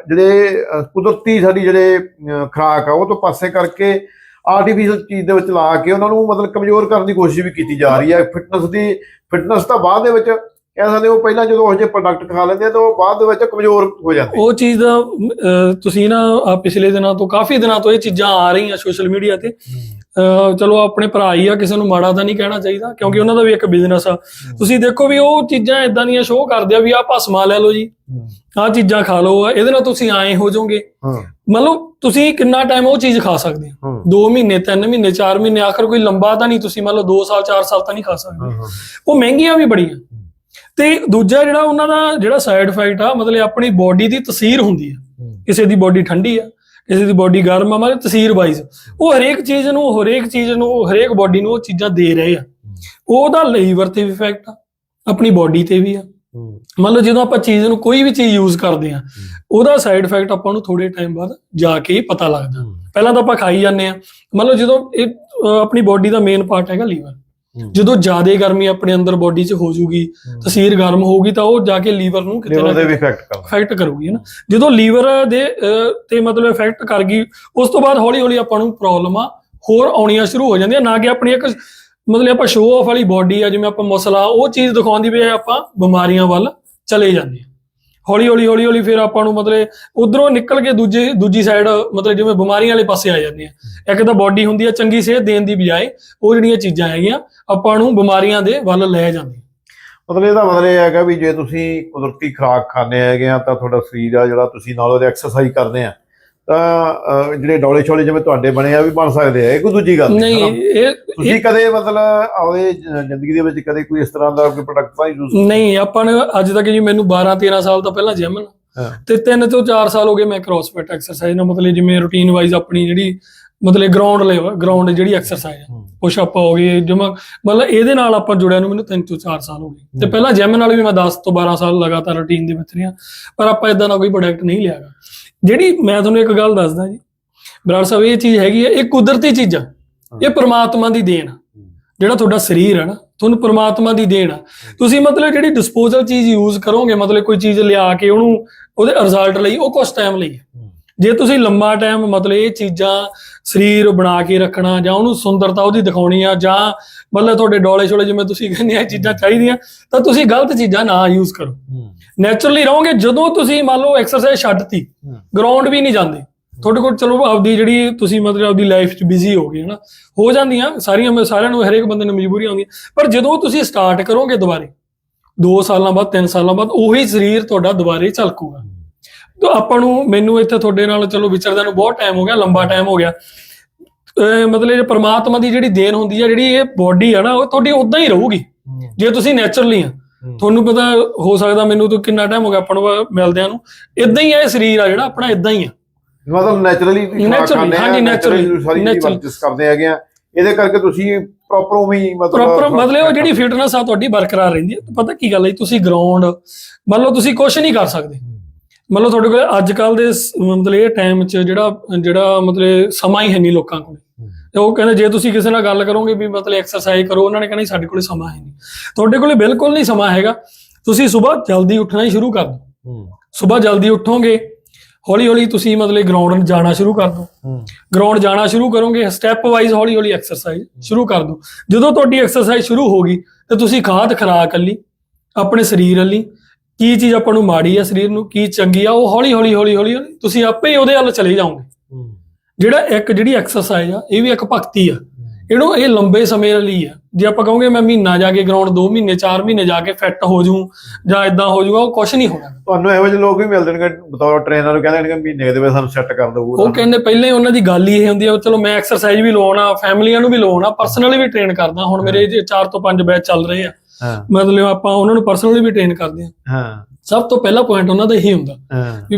S1: ਜਿਹੜੇ ਕੁਦਰਤੀ ਸਾਡੀ ਜਿਹੜੇ ਅਹ, ਖੁਰਾਕ ਆ ਉਹ ਤੋਂ ਪਾਸੇ ਕਰਕੇ ਆਰਟੀਫੀਸ਼ੀਅਲ ਚੀਜ਼ ਦੇ ਵਿੱਚ ਲਾ ਕੇ ਉਹਨਾਂ ਨੂੰ ਮਤਲਬ ਕਮਜ਼ੋਰ ਕਰਨ ਦੀ ਕੋਸ਼ਿਸ਼ ਵੀ ਕੀਤੀ ਜਾ ਰਹੀ ਹੈ। ਫਿਟਨੈਸ ਦੀ ਫਿਟਨੈਸ ਤਾਂ ਬਾਅਦ ਦੇ ਵਿੱਚ ਕਹਿ ਸਕਦੇ ਹੋ ਪਹਿਲਾਂ ਜਦੋਂ ਉਹ ਜਿਹੇ ਪ੍ਰੋਡਕਟ ਖਾ ਲੈਂਦੇ ਆ ਤਾਂ ਉਹ ਬਾਅਦ ਦੇ ਵਿੱਚ ਕਮਜ਼ੋਰ ਹੋ ਜਾਂਦੇ
S2: ਉਹ ਚੀਜ਼ ਦਾ ਅਹ, ਤੁਸੀਂ ਨਾ ਆਹ ਪਿਛਲੇ ਦਿਨਾਂ ਤੋਂ ਕਾਫੀ ਦਿਨਾਂ ਤੋਂ ਇਹ ਚੀਜ਼ਾਂ ਆ ਰਹੀਆਂ ਸੋਸ਼ਲ ਮੀਡੀਆ ਤੇ। ਅਹ, ਚਲੋ ਆਪਣੇ ਭਰਾ ਹੀ ਆ ਕਿਸੇ ਨੂੰ ਮਾੜਾ ਤਾਂ ਨਹੀਂ ਕਹਿਣਾ ਚਾਹੀਦਾ ਕਿਉਂਕਿ ਉਹਨਾਂ ਦਾ ਵੀ ਇੱਕ ਬਿਜ਼ਨਸ ਆ। ਤੁਸੀਂ ਦੇਖੋ ਵੀ ਉਹ ਚੀਜ਼ਾਂ ਇਦਾਂ ਦੀਆਂ ਸ਼ੋਅ ਕਰਦੇ ਆ ਵੀ ਆਹ ਭਸਮਾ ਲੈ ਲਓ ਜੀ ਆਹ ਚੀਜ਼ਾਂ ਖਾ ਲਓ ਇਹਦੇ ਨਾਲ ਤੁਸੀਂ ਆਏ ਹੋ ਜਾਓਗੇ।
S1: ਹਾਂ।
S2: ਮਤਲਬ ਤੁਸੀਂ ਕਿੰਨਾ ਟਾਈਮ ਉਹ ਚੀਜ਼ ਖਾ ਸਕਦੇ ਹੋ?
S1: ਹਾਂ।
S2: 2 ਮਹੀਨੇ 3 ਮਹੀਨੇ 4 ਮਹੀਨੇ ਆਖਰ ਕੋਈ ਲੰਬਾ ਤਾਂ ਨਹੀਂ ਤੁਸੀਂ ਮੰਨ ਲਓ 2 ਸਾਲ 4 ਸਾਲ ਤਾਂ ਨਹੀਂ ਖਾ ਸਕਦੇ।
S1: ਹਾਂ
S2: ਉਹ ਮਹਿੰਗੀਆਂ ਵੀ ਬੜੀਆਂ। ਤੇ ਦੂਜਾ ਜਿਹੜਾ ਉਹਨਾਂ ਦਾ ਜਿਹੜਾ ਸਾਈਡ ਇਫੈਕਟ ਆ ਮਤਲਬ ਆਪਣੀ ਬਾਡੀ ਦੀ ਤਸਵੀਰ ਹੁੰਦੀ ਆ। ਕਿਸੇ ਦੀ ਬਾਡੀ ਠੰਡੀ ਆ ਕਿਸੇ ਦੀ ਬਾਡੀ ਗਰਮ ਆ ਮਤਲਬ ਤਸਵੀਰ ਵਾਈਜ਼ ਉਹ ਹਰੇਕ ਚੀਜ਼ ਨੂੰ ਹਰੇਕ ਚੀਜ਼ ਨੂੰ ਹਰੇਕ ਬਾਡੀ ਨੂੰ ਉਹ ਚੀਜ਼ਾਂ ਦੇ ਰਹੇ ਆ। ਉਹਦਾ ਲੀਵਰ ਤੇ ਵੀ ਇਫੈਕਟ ਆ ਆਪਣੀ ਬਾਡੀ ਤੇ ਵੀ ਆ। ਮੰਨ ਲਓ ਜਦੋਂ ਆਪਾਂ ਚੀਜ਼ ਨੂੰ ਕੋਈ ਵੀ ਚੀਜ਼ ਯੂਜ਼ ਕਰਦੇ ਆ ਉਹਦਾ ਸਾਈਡ ਇਫੈਕਟ ਆਪਾਂ ਨੂੰ ਥੋੜੇ ਟਾਈਮ ਬਾਅਦ ਜਾ ਕੇ ਪਤਾ ਲੱਗਦਾ। ਪਹਿਲਾਂ ਤਾਂ ਆਪਾਂ ਖਾਈ ਜਾਂਦੇ ਆ। ਮੰਨ ਲਓ ਜਦੋਂ ਇਹ ਆਪਣੀ ਬਾਡੀ ਦਾ ਮੇਨ ਪਾਰਟ ਹੈਗਾ ਲੀਵਰ। ਜਦੋਂ ਜ਼ਿਆਦਾ ਗਰਮੀ ਆਪਣੇ ਅੰਦਰ ਬਾਡੀ 'ਚ ਹੋ ਜੂਗੀ ਤਸੀਰ ਗਰਮ ਹੋਊਗੀ ਤਾਂ ਉਹ ਜਾ ਕੇ ਲੀਵਰ ਨੂੰ ਕਿਤੇ ਨਾ
S1: ਦੇ
S2: ਕਿਤੇ
S1: ਇਫੈਕਟ ਕਰਦਾ
S2: ਇਫੈਕਟ ਕਰੂਗੀ ਨਾ? ਜਦੋਂ ਲੀਵਰ ਦੇ ਤੇ ਮਤਲਬ ਇਫੈਕਟ ਕਰ ਗਈ ਉਸ ਤੋਂ ਬਾਅਦ ਹੌਲੀ ਹੌਲੀ ਆਪਾਂ ਨੂੰ ਪ੍ਰੋਬਲਮਾਂ ਹੋਰ ਆਉਣੀਆਂ ਸ਼ੁਰੂ ਹੋ ਜਾਂਦੀਆਂ ਨਾ ਕਿ ਆਪਣੀ ਇੱਕ ਮਤਲਬ ਆਪਾਂ ਸ਼ੋਅ ਆਫ ਵਾਲੀ ਬਾਡੀ ਆ ਜਿਵੇਂ ਆਪਾਂ ਮਸਲਾ ਉਹ ਚੀਜ਼ ਦਿਖਾਉਂਦੀ ਵੀ ਆਪਾਂ ਬਿਮਾਰੀਆਂ ਵੱਲ ਚਲੇ ਜਾਂਦੇ ਹਾਂ ਹੌਲੀ ਹੌਲੀ ਹੌਲੀ ਹੌਲੀ ਫਿਰ ਆਪਾਂ ਨੂੰ ਮਤਲਬ ਉਧਰੋਂ ਨਿਕਲ ਕੇ ਦੂਜੇ, ਦੂਜੀ ਸਾਈਡ ਮਤਲਬ ਜਿਵੇਂ ਬਿਮਾਰੀਆਂ ਵਾਲੇ ਪਾਸੇ ਆ ਜਾਂਦੇ ਆ। ਇੱਕ ਤਾਂ ਬਾਡੀ ਹੁੰਦੀ ਆ ਚੰਗੀ ਸਿਹਤ ਦੇਣ ਦੀ ਬਜਾਏ ਉਹ ਜਿਹੜੀਆਂ ਚੀਜ਼ਾਂ ਹੈਗੀਆਂ, ਆਪਾਂ ਨੂੰ ਬਿਮਾਰੀਆਂ ਦੇ ਵੱਲ ਲੈ ਜਾਂਦੀਆਂ।
S1: ਮਤਲਬ ਇਹਦਾ ਮਤਲਬ ਇਹ ਹੈਗਾ ਵੀ ਜੇ ਤੁਸੀਂ ਕੁਦਰਤੀ ਖੁਰਾਕ ਖਾਂਦੇ ਹੈਗੇ ਆ ਤਾਂ ਤੁਹਾਡਾ ਸਰੀਰ ਆ ਜਿਹੜਾ ਤੁਸੀਂ ਨਾਲ ਉਹਦੇ ਐਕਸਰਸਾਈਜ਼ ਕਰਦੇ ਆ। ਤਾਂ ਜਿਹੜੇ ਡੋਲੇ ਛੋਲੇ ਜਿਵੇਂ ਤੁਹਾਡੇ ਬਣੇ ਆ ਵੀ ਬਣ ਸਕਦੇ ਆ ਇਹ ਕੋਈ ਦੂਜੀ ਗੱਲ
S2: ਨਹੀਂ? ਇਹ
S1: ਤੁਸੀਂ ਕਦੇ ਮਤਲਬ ਜ- ਜ਼ਿੰਦਗੀ ਦੇ ਵਿੱਚ ਕਦੇ ਕੋਈ ਇਸ ਤਰ੍ਹਾਂ ਦਾ ਕੋਈ ਪ੍ਰੋਡਕਟ ਤਾਂ ਯੂਜ਼
S2: ਨਹੀਂ ਆਪਾਂ ਨੇ ਅੱਜ ਤੱਕ ਜੀ ਮੈਨੂੰ 12 13 ਸਾਲ ਤੋਂ ਪਹਿਲਾਂ ਜਿਮ। ਤੇ 3 ਤੋਂ 4 ਸਾਲ ਹੋ ਗਏ ਮੈਂ ਕ੍ਰੋਸਫਿਟ ਐਕਸਰਸਾਈਜ਼ ਨਾਲ ਮਤਲਬ ਜਿਵੇਂ ਰੂਟੀਨ ਵਾਈਜ਼ ਆਪਣੀ ਜਿਹੜੀ ਮਤਲਬ ਗਰਾਊਂਡ ਲੈਵਲ ਗਰਾਊਂਡ ਜਿਹੜੀ ਐਕਸਰਸਾਈਜ਼ ਹੈ। ਪੁਸ਼ ਅਪ ਹੋ ਗਈ ਜਮਾ ਮਤਲਬ ਇਹਦੇ ਨਾਲ ਆਪਾਂ ਜੁੜਿਆ ਨੂੰ ਮੈਨੂੰ 3 ਤੋਂ 4 ਸਾਲ ਹੋ ਗਏ। ਤੇ ਪਹਿਲਾਂ ਜਿਮ ਨਾਲ ਵੀ ਮੈਂ 10 ਤੋਂ 12 ਸਾਲ ਲਗਾਤਾਰ ਰੂਟੀਨ ਦੇ ਵਿੱਚ ਰਿਹਾ ਪਰ ਆਪਾਂ ਇਦਾਂ ਦਾ ਕੋਈ ਪ੍ਰੋਡਕਟ ਨਹੀਂ ਲਿਆਗਾ ਜਿਹੜੀ ਮੈਂ ਤੁਹਾਨੂੰ ਇੱਕ ਗੱਲ ਦੱਸਦਾ ਜੀ ਬਰਾੜ ਸਾਹਿਬ ਇਹ ਚੀਜ਼ ਹੈਗੀ ਹੈ ਇਹ ਕੁਦਰਤੀ ਚੀਜ਼ਾਂ ਇਹ ਪ੍ਰਮਾਤਮਾ ਦੀ ਦੇਣ ਆ। ਜਿਹੜਾ ਤੁਹਾਡਾ ਸਰੀਰ ਹੈ ਨਾ ਤੁਹਾਨੂੰ ਪ੍ਰਮਾਤਮਾ ਦੀ ਦੇਣ ਆ। ਤੁਸੀਂ ਮਤਲਬ ਜਿਹੜੀ ਡਿਸਪੋਜ਼ਲ ਚੀਜ਼ ਯੂਜ਼ ਕਰੋਗੇ ਮਤਲਬ ਕੋਈ ਚੀਜ਼ ਲਿਆ ਕੇ ਉਹਨੂੰ ਉਹਦੇ ਰਿਜ਼ਲਟ ਲਈ ਉਹ ਕੁਝ ਟਾਈਮ ਲਈ ਹੈ ਜੇ ਤੁਸੀਂ ਲੰਮਾ ਟਾਈਮ ਮਤਲਬ ਇਹ ਚੀਜ਼ਾਂ ਸਰੀਰ ਬਣਾ ਕੇ ਰੱਖਣਾ ਜਾਂ ਉਹਨੂੰ ਸੁੰਦਰਤਾ ਉਹਦੀ ਦਿਖਾਉਣੀ ਆ ਜਾਂ ਮਤਲਬ ਤੁਹਾਡੇ ਡੋਲੇ ਛੋਲੇ ਜਿਵੇਂ ਤੁਸੀਂ ਕਹਿੰਦੇ ਆ ਚੀਜ਼ਾਂ ਚਾਹੀਦੀਆਂ ਤਾਂ ਤੁਸੀਂ ਗਲਤ ਚੀਜ਼ਾਂ ਨਾ ਯੂਜ਼ ਕਰੋ। ਨੇਚਰਲੀ ਰਹੋਗੇ ਜਦੋਂ ਤੁਸੀਂ ਮੰਨ ਲਓ ਐਕਸਰਸਾਈਜ਼ ਛੱਡਤੀ। ਗਰਾਊਂਡ ਵੀ ਨਹੀਂ ਜਾਂਦੇ। ਤੁਹਾਡੇ ਕੋਲ ਚਲੋ ਆਪਦੀ ਜਿਹੜੀ ਤੁਸੀਂ ਮਤਲਬ ਆਪਦੀ ਲਾਈਫ 'ਚ ਬਿਜ਼ੀ ਹੋ ਗਏ ਹਨਾ ਹੋ ਜਾਂਦੀਆਂ ਸਾਰੀਆਂ ਸਾਰਿਆਂ ਨੂੰ ਹਰੇਕ ਬੰਦੇ ਨੂੰ ਮਜਬੂਰੀਆਂ ਆਉਂਦੀਆਂ ਪਰ ਜਦੋਂ ਤੁਸੀਂ ਸਟਾਰਟ ਕਰੋਗੇ ਦੁਬਾਰੇ 2 ਸਾਲਾਂ ਬਾਅਦ 3 ਸਾਲਾਂ ਬਾਅਦ ਉਹੀ ਸਰੀਰ ਤੁਹਾਡਾ ਦੁਬਾਰੇ ਝਲਕੂਗਾ। ਤਾਂ ਆਪਾਂ ਨੂੰ ਮੈਨੂੰ ਇੱਥੇ ਤੁਹਾਡੇ ਨਾਲ ਚਲੋ ਵਿਚਰਦਿਆਂ ਨੂੰ ਬਹੁਤ ਟਾਈਮ ਹੋ ਗਿਆ ਲੰਬਾ ਟਾਈਮ ਹੋ ਗਿਆ। ਮਤਲਬ ਇਹ ਪ੍ਰਮਾਤਮਾ ਦੀ ਜਿਹੜੀ ਦੇਣ ਹੁੰਦੀ ਹੈ ਜਿਹੜੀ ਇਹ ਬਾਡੀ ਆ ਨਾ ਉਹ ਤੁਹਾਡੀ ਉਦਾਂ ਹੀ ਰਹੂਗੀ ਜੇ ਤੁਸੀਂ ਨੇਚਰਲੀ ਆ। ਤੁਹਾਨੂੰ ਪਤਾ ਹੋ ਸਕਦਾ ਮੈਨੂੰ ਤਾਂ ਕਿੰਨਾ ਟਾਈਮ ਹੋ ਗਿਆ ਆਪਾਂ ਨੂੰ ਮਿਲਦਿਆਂ ਨੂੰ। ਇਦਾਂ ਹੀ ਆ ਇਹ ਸਰੀਰ ਆ ਜਿਹੜਾ ਆਪਣਾ ਇਦਾਂ ਹੀ ਆ।
S1: ਮਤਲਬ ਨੈਚੁਰਲੀ
S2: Naturally, ਹਾਂਜੀ, naturally,
S1: ਸਾਰੀ. ਵਰਜਿਸ਼ ਕਰਦੇ ਹੈਗੇ ਆ। ਇਹਦੇ ਕਰਕੇ ਤੁਸੀਂ ਪ੍ਰੋਪਰ ਉਵੇਂ ਮਤਲਬ
S2: ਪ੍ਰੋਪਰ ਮਤਲਬ ਉਹ ਜਿਹੜੀ ਫਿਟਨੈਸ ਆ ਤੁਹਾਡੀ ਬਰਕਰਾਰ ਰਹਿੰਦੀ ਹੈ ਪਤਾ ਕੀ ਗੱਲ ਹੈ ਤੁਸੀਂ ਗਰਾਊਂਡ ਮੰਨ ਲਓ ਤੁਸੀਂ ਕੁਝ ਨਹੀਂ ਕਰ ਸਕਦੇ। ਮੰਨ ਲਓ ਤੁਹਾਡੇ ਕੋਲ ਅੱਜ ਕੱਲ ਦੇ ਸ- ਮਤਲਬ ਇਹ ਟਾਈਮ 'ਚ ਜਿਹੜਾ ਜਿਹੜਾ ਮਤਲਬ ਸਮਾਂ ਹੀ ਹੈ ਨਹੀਂ ਲੋਕਾਂ ਕੋਲ। ਤੇ ਉਹ ਕਹਿੰਦੇ ਜੇ ਤੁਸੀਂ ਕਿਸੇ ਨਾਲ ਗੱਲ ਕਰੋਗੇ ਵੀ ਮਤਲਬ ਐਕਸਰਸਾਈਜ਼ ਕਰੋ ਉਹਨਾਂ ਨੇ ਕਹਿਣਾ ਜੀ, ਸਾਡੇ ਕੋਲ ਸਮਾਂ ਹੈ ਨਹੀਂ। ਤੁਹਾਡੇ ਕੋਲ ਬਿਲਕੁਲ ਨਹੀਂ ਸਮਾਂ ਹੈਗਾ। ਤੁਸੀਂ ਸਵੇਰ ਜਲਦੀ ਉੱਠਣਾ ਹੀ ਸ਼ੁਰੂ ਕਰ ਦਿਓ। ਸਵੇਰ ਜਲਦੀ ਉੱਠੋਗੇ ਹੌਲੀ ਹੌਲੀ ਤੁਸੀਂ ਮਤਲਬ ਗਰਾਊਂਡ ਜਾਣਾ ਸ਼ੁਰੂ ਕਰ ਦਿਓ। ਗਰਾਊਂਡ ਜਾਣਾ ਸ਼ੁਰੂ ਕਰੋਗੇ ਸਟੈਪ ਵਾਈਜ਼ ਹੌਲੀ ਹੌਲੀ ਐਕਸਰਸਾਈਜ਼ ਸ਼ੁਰੂ ਕਰ ਦਿਓ। ਜਦੋਂ ਤੁਹਾਡੀ ਐਕਸਰਸਾਈਜ਼ ਸ਼ੁਰੂ ਹੋ ਗਈ ਤੇ ਤੁਸੀਂ ਖਾਦ ਖਰਾਕ ਲਈ ਆਪਣੇ ਸਰੀਰ ਲਈ ਕੀ ਚੀਜ਼ ਆਪਾਂ ਨੂੰ ਮਾੜੀ ਆ ਸਰੀਰ ਨੂੰ ਕੀ ਚੰਗੀ ਆ ਉਹ ਹੌਲੀ ਹੌਲੀ ਹੌਲੀ ਹੌਲੀ ਤੁਸੀਂ ਆਪੇ ਹੀ ਉਹਦੇ ਵੱਲ ਚਲੇ ਜਾਓਗੇ। ਜਿਹੜਾ ਇੱਕ ਜਿਹੜੀ ਐਕਸਰਸਾਈਜ਼ ਆ ਇਹ ਵੀ ਇੱਕ ਭਗਤੀ ਆ। ਇਹਨੂੰ ਇਹ ਲੰਬੇ ਸਮੇਂ ਲਈ ਆ। ਜੇ ਆਪਾਂ ਕਹੋਗੇ ਮੈਂ ਮਹੀਨਾ ਜਾ ਕੇ ਗਰਾਊਂਡ 2 ਮਹੀਨੇ 4 ਮਹੀਨੇ ਜਾ ਕੇ ਫਿੱਟ ਹੋ ਜੂ ਜਾਂ ਇਦਾਂ ਹੋ ਜੂਗਾ ਉਹ ਕੁਝ ਨਹੀਂ ਹੋਣਾ।
S1: ਤੁਹਾਨੂੰ ਇਹੋ ਜਿਹੇ ਲੋਕ ਵੀ ਮਿਲਦੇ ਨੇ ਬਤੌਰ ਟ੍ਰੇਨਰ ਨੂੰ ਕਹਿੰਦੇ ਨੇ ਮਹੀਨੇ ਦੇ ਵਿੱਚ ਸਾਨੂੰ ਸੈੱਟ ਕਰ ਦਿਓ
S2: ਉਹ ਕਹਿੰਦੇ ਪਹਿਲੇ ਉਹਨਾਂ ਦੀ ਗੱਲ ਹੀ ਇਹ ਹੁੰਦੀ ਆ ਚਲੋ ਮੈਂ ਐਕਸਰਸਾਈਜ਼ ਵੀ ਲਵਾਉਣਾ ਫੈਮਲੀਆਂ ਨੂੰ ਵੀ ਲਵਾਉਣਾ ਪਰਸਨਲੀ ਵੀ ਟ੍ਰੇਨ ਕਰਦਾ। ਹੁਣ ਮੇਰੇ 4 ਤੋਂ 5 ਬੈਚ ਚੱਲ ਰਹੇ ਆ।
S1: ਹਾਂ
S2: ਮਤਲਬ ਆਪਾਂ ਉਹਨਾਂ ਨੂੰ ਪਰਸਨਲੀ ਵੀ ਟ੍ਰੇਨ ਕਰਦੇ ਆ
S1: ਹਾਂ।
S2: ਸਭ ਤੋਂ ਪਹਿਲਾ ਪੁਆਇੰਟ ਉਹਨਾਂ ਦਾ ਇਹੀ ਹੁੰਦਾ।
S1: ਹਾਂ।
S2: ਵੀ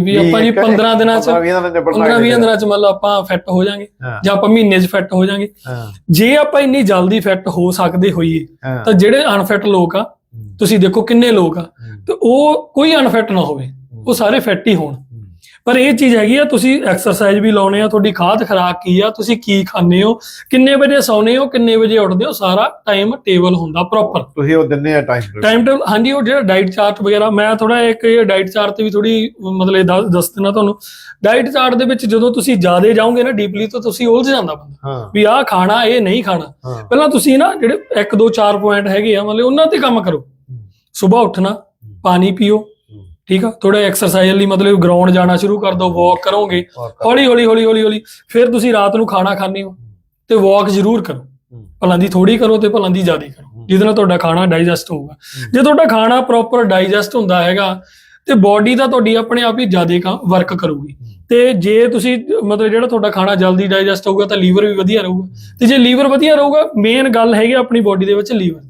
S2: ਵੀ ਆਪਾਂ ਜੀ 15 ਦਿਨਾਂ ਚ
S1: 15 ਦਿਨਾਂ ਚ ਨਿਬੜ
S2: 15 20 ਦਿਨਾਂ ਚ ਮਤਲਬ ਆਪਾਂ ਫਿੱਟ ਹੋ ਜਾਾਂਗੇ।
S1: ਹਾਂ।
S2: ਜਾਂ ਆਪਾਂ ਮਹੀਨੇ ਚ ਫਿੱਟ ਹੋ ਜਾਾਂਗੇ।
S1: ਹਾਂ।
S2: ਜੇ ਆਪਾਂ ਇੰਨੀ ਜਲਦੀ ਫਿੱਟ ਹੋ ਸਕਦੇ ਹੋਈਏ
S1: ਹਾਂ।
S2: ਤਾਂ ਜਿਹੜੇ ਅਨਫਿੱਟ ਲੋਕ ਆ ਤੁਸੀਂ ਦੇਖੋ ਕਿੰਨੇ ਲੋਕ ਆ। ਤੇ ਉਹ ਕੋਈ ਅਨਫਿੱਟ ਨਾ ਹੋਵੇ। ਉਹ ਸਾਰੇ ਫਿੱਟ ਹੀ ਹੋਣ। ਪਰ ਇਹ ਚੀਜ਼ ਹੈਗੀ ਆ ਤੁਸੀਂ ਐਕਸਰਸਾਈਜ਼ ਵੀ ਲਾਉਣੇ ਆ ਤੁਹਾਡੀ ਖਾਦ ਖਰਾਕ ਕੀ ਆ ਤੁਸੀਂ ਕੀ ਖਾਂਦੇ ਹੋ ਕਿੰਨੇ ਵਜੇ ਸੌਂਦੇ ਹੋ ਕਿੰਨੇ ਵਜੇ ਉੱਠਦੇ ਹੋ ਸਾਰਾ ਟਾਈਮ ਟੇਬਲ ਹੁੰਦਾ ਪ੍ਰੋਪਰ
S1: ਤੁਸੀਂ ਉਹ ਦਿੰਨੇ ਆ ਟਾਈਮ
S2: ਟਾਈਮ ਟੇਬਲ ਹਾਂਜੀ ਉਹ ਜਿਹੜਾ ਡਾਈਟ ਚਾਰਟ ਵਗੈਰਾ ਮੈਂ ਥੋੜਾ ਇੱਕ ਇਹ ਡਾਈਟ ਚਾਰਟ ਤੇ ਵੀ ਥੋੜੀ ਮਤਲਬ ਦੱਸ- ਦਿੰਦਾ ਤੁਹਾਨੂੰ। ਡਾਈਟ ਚਾਰਟ ਦੇ ਵਿੱਚ ਜਦੋਂ ਤੁਸੀਂ ਜ਼ਿਆਦਾ ਜਾਓਗੇ ਨਾ ਡੀਪਲੀ ਤਾਂ ਤੁਸੀਂ ਉਲਝ ਜਾਂਦਾ ਬੰਦਾ। ਵੀ ਆਹ ਖਾਣਾ ਇਹ ਨਹੀਂ ਖਾਣਾ। ਪਹਿਲਾਂ ਤੁਸੀਂ ਨਾ ਜਿਹੜੇ 1 2 4 ਪੁਆਇੰਟ ਹੈਗੇ ਆ ਮਤਲਬ ਉਹਨਾਂ ਤੇ ਕੰਮ ਕਰੋ। ਸਵੇਰ ਉੱਠਣਾ ਪਾਣੀ ਪੀਓ ਠੀਕ ਆ? ਥੋੜਾ ਐਕਸਰਸਾਈਜ਼ ਲਈ ਮਤਲਬ ਗਰਾਊਂਡ ਜਾਣਾ ਸ਼ੁਰੂ ਕਰ ਦਿਓ ਵਾਕ ਕਰੋਗੇ। ਹੌਲੀ ਹੌਲੀ ਹੌਲੀ ਹੌਲੀ ਹੌਲੀ। ਫਿਰ ਤੁਸੀਂ ਰਾਤ ਨੂੰ ਖਾਣਾ ਖਾਂਦੇ ਹੋ ਤੇ ਵਾਕ ਜ਼ਰੂਰ ਕਰੋ। ਭਲਾਂ ਦੀ ਥੋੜੀ ਕਰੋ ਤੇ ਭਲਾਂ ਦੀ ਜ਼ਿਆਦਾ ਕਰੋ। ਜਿਹਦੇ ਨਾਲ ਤੁਹਾਡਾ ਖਾਣਾ ਡਾਈਜੈਸਟ ਹੋਊਗਾ। ਜੇ ਤੁਹਾਡਾ ਖਾਣਾ ਪ੍ਰੋਪਰ ਡਾਈਜੈਸਟ ਹੁੰਦਾ ਹੈਗਾ ਤੇ ਬਾਡੀ ਤਾਂ ਤੁਹਾਡੀ ਆਪਣੇ ਆਪ ਹੀ ਜ਼ਿਆਦਾ ਵਰਕ ਕਰੂਗੀ। ਤੇ ਜੇ ਤੁਸੀਂ ਮਤਲਬ ਜਿਹੜਾ ਤੁਹਾਡਾ ਖਾਣਾ ਜਲਦੀ ਡਾਈਜੈਸਟ ਹੋਊਗਾ ਤਾਂ ਲੀਵਰ ਵੀ ਵਧੀਆ ਰਹੂਗਾ। ਤੇ ਜੇ ਲੀਵਰ ਵਧੀਆ ਰਹੂਗਾ ਮੇਨ ਗੱਲ ਹੈਗੀ ਆਪਣੀ ਬਾਡੀ ਦੇ ਵਿੱਚ ਲੀਵਰ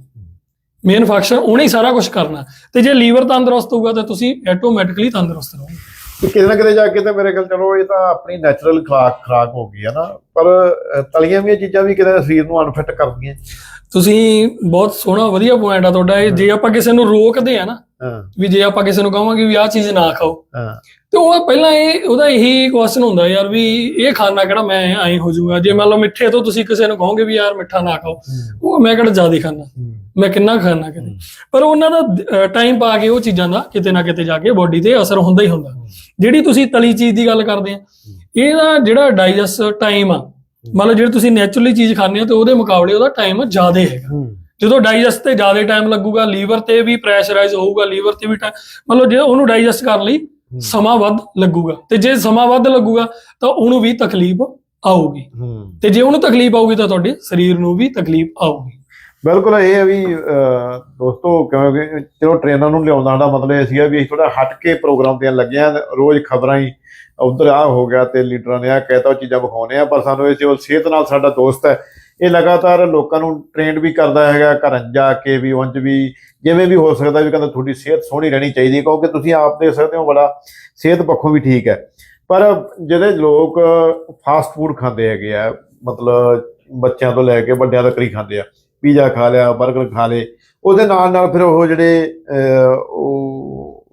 S2: ਮੇਨ ਫੰਕਸ਼ਨ ਉਹਨੇ ਹੀ ਸਾਰਾ ਕੁਝ ਕਰਨਾ। ਤੇ ਜੇ ਲੀਵਰ ਤੰਦਰੁਸਤ ਹੋਊਗਾ ਤਾਂ ਤੁਸੀਂ ਆਟੋਮੈਟਿਕਲੀ ਤੰਦਰੁਸਤ ਰਹੋਗੇ।
S1: ਤੇ ਕਿਤੇ ਨਾ ਕਿਤੇ ਜਾ ਕੇ ਤਾਂ ਮੇਰੇ ਖਿਆਲ ਚਲੋ ਇਹ ਤਾਂ ਆਪਣੀ ਨੈਚੁਰਲ ਖੁਰਾਕ ਖੁਰਾਕ ਹੋ ਗਈ ਹੈ ਨਾ। ਪਰ ਤਲੀਆਂ ਵੀਆਂ ਚੀਜ਼ਾਂ ਵੀ ਕਿਤੇ ਸਰੀਰ ਨੂੰ ਅਨਫਿਟ ਕਰਦੀਆਂ।
S2: ਤੁਸੀਂ ਬਹੁਤ ਸੋਹਣਾ ਵਧੀਆ ਪੁਆਇੰਟ ਆ ਤੁਹਾਡਾ। ਇਹ ਜੇ ਆਪਾਂ ਕਿਸੇ ਨੂੰ ਰੋਕਦੇ ਆ ਨਾ ਵੀ ਜੇ ਆਪਾਂ ਕਿਸੇ ਨੂੰ ਕਹਾਂਗੇ ਵੀ ਆਹ ਚੀਜ਼ ਨਾ ਖਾਓ
S1: ਹਾਂ।
S2: ਤੇ ਉਹ ਪਹਿਲਾਂ ਇਹ ਉਹਦਾ ਇਹੀ ਕੁਐਸਚਨ ਹੁੰਦਾ ਯਾਰ ਵੀ ਇਹ ਖਾਣਾ ਕਿਹੜਾ ਮੈਂ ਐਂ ਹੋ ਜਾਊਗਾ। ਜੇ ਮੰਨ ਲਓ ਮਿੱਠੇ ਤੋਂ ਤੁਸੀਂ ਕਿਸੇ ਨੂੰ ਕਹੋਗੇ ਵੀ ਯਾਰ ਮਿੱਠਾ ਨਾ ਖਾਓ ਉਹ ਮੈਂ ਕਿਹੜਾ ਜ਼ਿਆਦਾ ਖਾਣਾ ਮੈਂ ਕਿੰਨਾ ਖਾਣਾ ਕਿਤੇ? ਪਰ ਉਹਨਾਂ ਦਾ ਟਾਈਮ ਪਾ ਕੇ ਉਹ ਚੀਜ਼ਾਂ ਦਾ ਕਿਤੇ ਨਾ ਕਿਤੇ ਜਾ ਕੇ ਬਾਡੀ ਤੇ ਅਸਰ ਹੁੰਦਾ ਹੀ ਹੁੰਦਾ। ਜਿਹੜੀ ਤੁਸੀਂ ਤਲੀ ਚੀਜ਼ ਦੀ ਗੱਲ ਕਰਦੇ ਆ ਇਹਦਾ ਜਿਹੜਾ ਡਾਈਜੈਸਟ ਟਾਈਮ ਆ ਮੰਨ ਲਓ ਜਿਹੜੇ ਤੁਸੀਂ ਨੇਚਰਲੀ ਚੀਜ਼ ਖਾਂਦੇ ਹੋ ਤੇ ਉਹਦੇ ਮੁਕਾਬਲੇ ਉਹਦਾ ਟਾਈਮ ਜ਼ਿਆਦਾ ਹੈਗਾ। ਜਦੋਂ ਡਾਈਜੈਸਟ ਤੇ ਜ਼ਿਆਦਾ ਟਾਈਮ ਲੱਗੂਗਾ ਲੀਵਰ ਤੇ ਵੀ ਪ੍ਰੈਸ਼ਰਾਈਜ਼ ਹੋਊਗਾ ਲੀਵਰ ਤੇ ਵੀ ਮਤਲਬ ਜੇ ਉਹਨੂੰ ਡਾਈਜੈਸਟ ਕਰਨ ਲਈ ਸਮਾਂ ਵੱਧ ਲੱਗੂਗਾ। ਤੇ ਜੇ ਸਮਾਂ ਵੱਧ ਲੱਗੂਗਾ ਤਾਂ ਉਹਨੂੰ ਵੀ ਤਕਲੀਫ ਆਊਗੀ। ਤੇ ਜੇ ਉਹਨੂੰ ਤਕਲੀਫ ਆਊਗੀ ਤਾਂ ਤੁਹਾਡੇ ਸਰੀਰ ਨੂੰ ਵੀ ਤਕਲੀਫ ਆਊਗੀ।
S1: ਬਿਲਕੁਲ ਇਹ ਹੈ ਵੀ ਦੋਸਤੋ ਕਿਉਂਕਿ ਚਲੋ ਟ੍ਰੇਨਰ ਨੂੰ ਲਿਆਉਂਦਾ ਦਾ ਮਤਲਬ ਇਹ ਸੀਗਾ ਵੀ ਅਸੀਂ ਥੋੜਾ ਹਟ ਕੇ ਪ੍ਰੋਗਰਾਮ ਦੇਣ ਲੱਗੇ ਆ ਰੋਜ਼ ਖਬਰਾਂ ਹੀ। ਉਧਰ ਆ ਹੋ ਗਿਆ ਤੇ ਲੀਡਰਾਂ ਨੇ ਆ ਕਹਿਤਾ ਉਹ ਚੀਜ਼ਾਂ ਵਿਖਾਉਣੇ ਆ ਪਰ ਸਾਨੂੰ ਇਹ ਚਲੋ ਸਿਹਤ ਨਾਲ ਸਾਡਾ ਦੋਸਤ ਹੈ। ਇਹ ਲਗਾਤਾਰ ਲੋਕਾਂ ਨੂੰ ਟ੍ਰੇਨਡ ਵੀ ਕਰਦਾ ਹੈਗਾ ਘਰਾਂ ਜਾ ਕੇ ਵੀ ਉਂਝ ਵੀ ਜਿਵੇਂ ਵੀ ਹੋ ਸਕਦਾ ਵੀ ਕਹਿੰਦਾ ਤੁਹਾਡੀ ਸਿਹਤ ਸੋਹਣੀ ਰਹਿਣੀ ਚਾਹੀਦੀ ਹੈ ਕਿਉਂਕਿ ਤੁਸੀਂ ਆਪ ਦੇਖ ਸਕਦੇ ਹੋ ਬੜਾ ਸਿਹਤ ਪੱਖੋਂ ਵੀ ਠੀਕ ਹੈ ਪਰ ਜਿਹੜੇ ਲੋਕ ਫਾਸਟ ਫੂਡ ਖਾਂਦੇ ਹੈਗੇ ਆ ਮਤਲਬ ਬੱਚਿਆਂ ਤੋਂ ਲੈ ਕੇ ਵੱਡਿਆਂ ਤੱਕ ਹੀ ਖਾਂਦੇ ਆ ਪੀਜ਼ਾ ਖਾ ਲਿਆ 버ਗਰ ਖਾ ਲਏ ਉਹਦੇ ਨਾਲ ਨਾਲ ਫਿਰ ਉਹ ਜਿਹੜੇ ਉਹ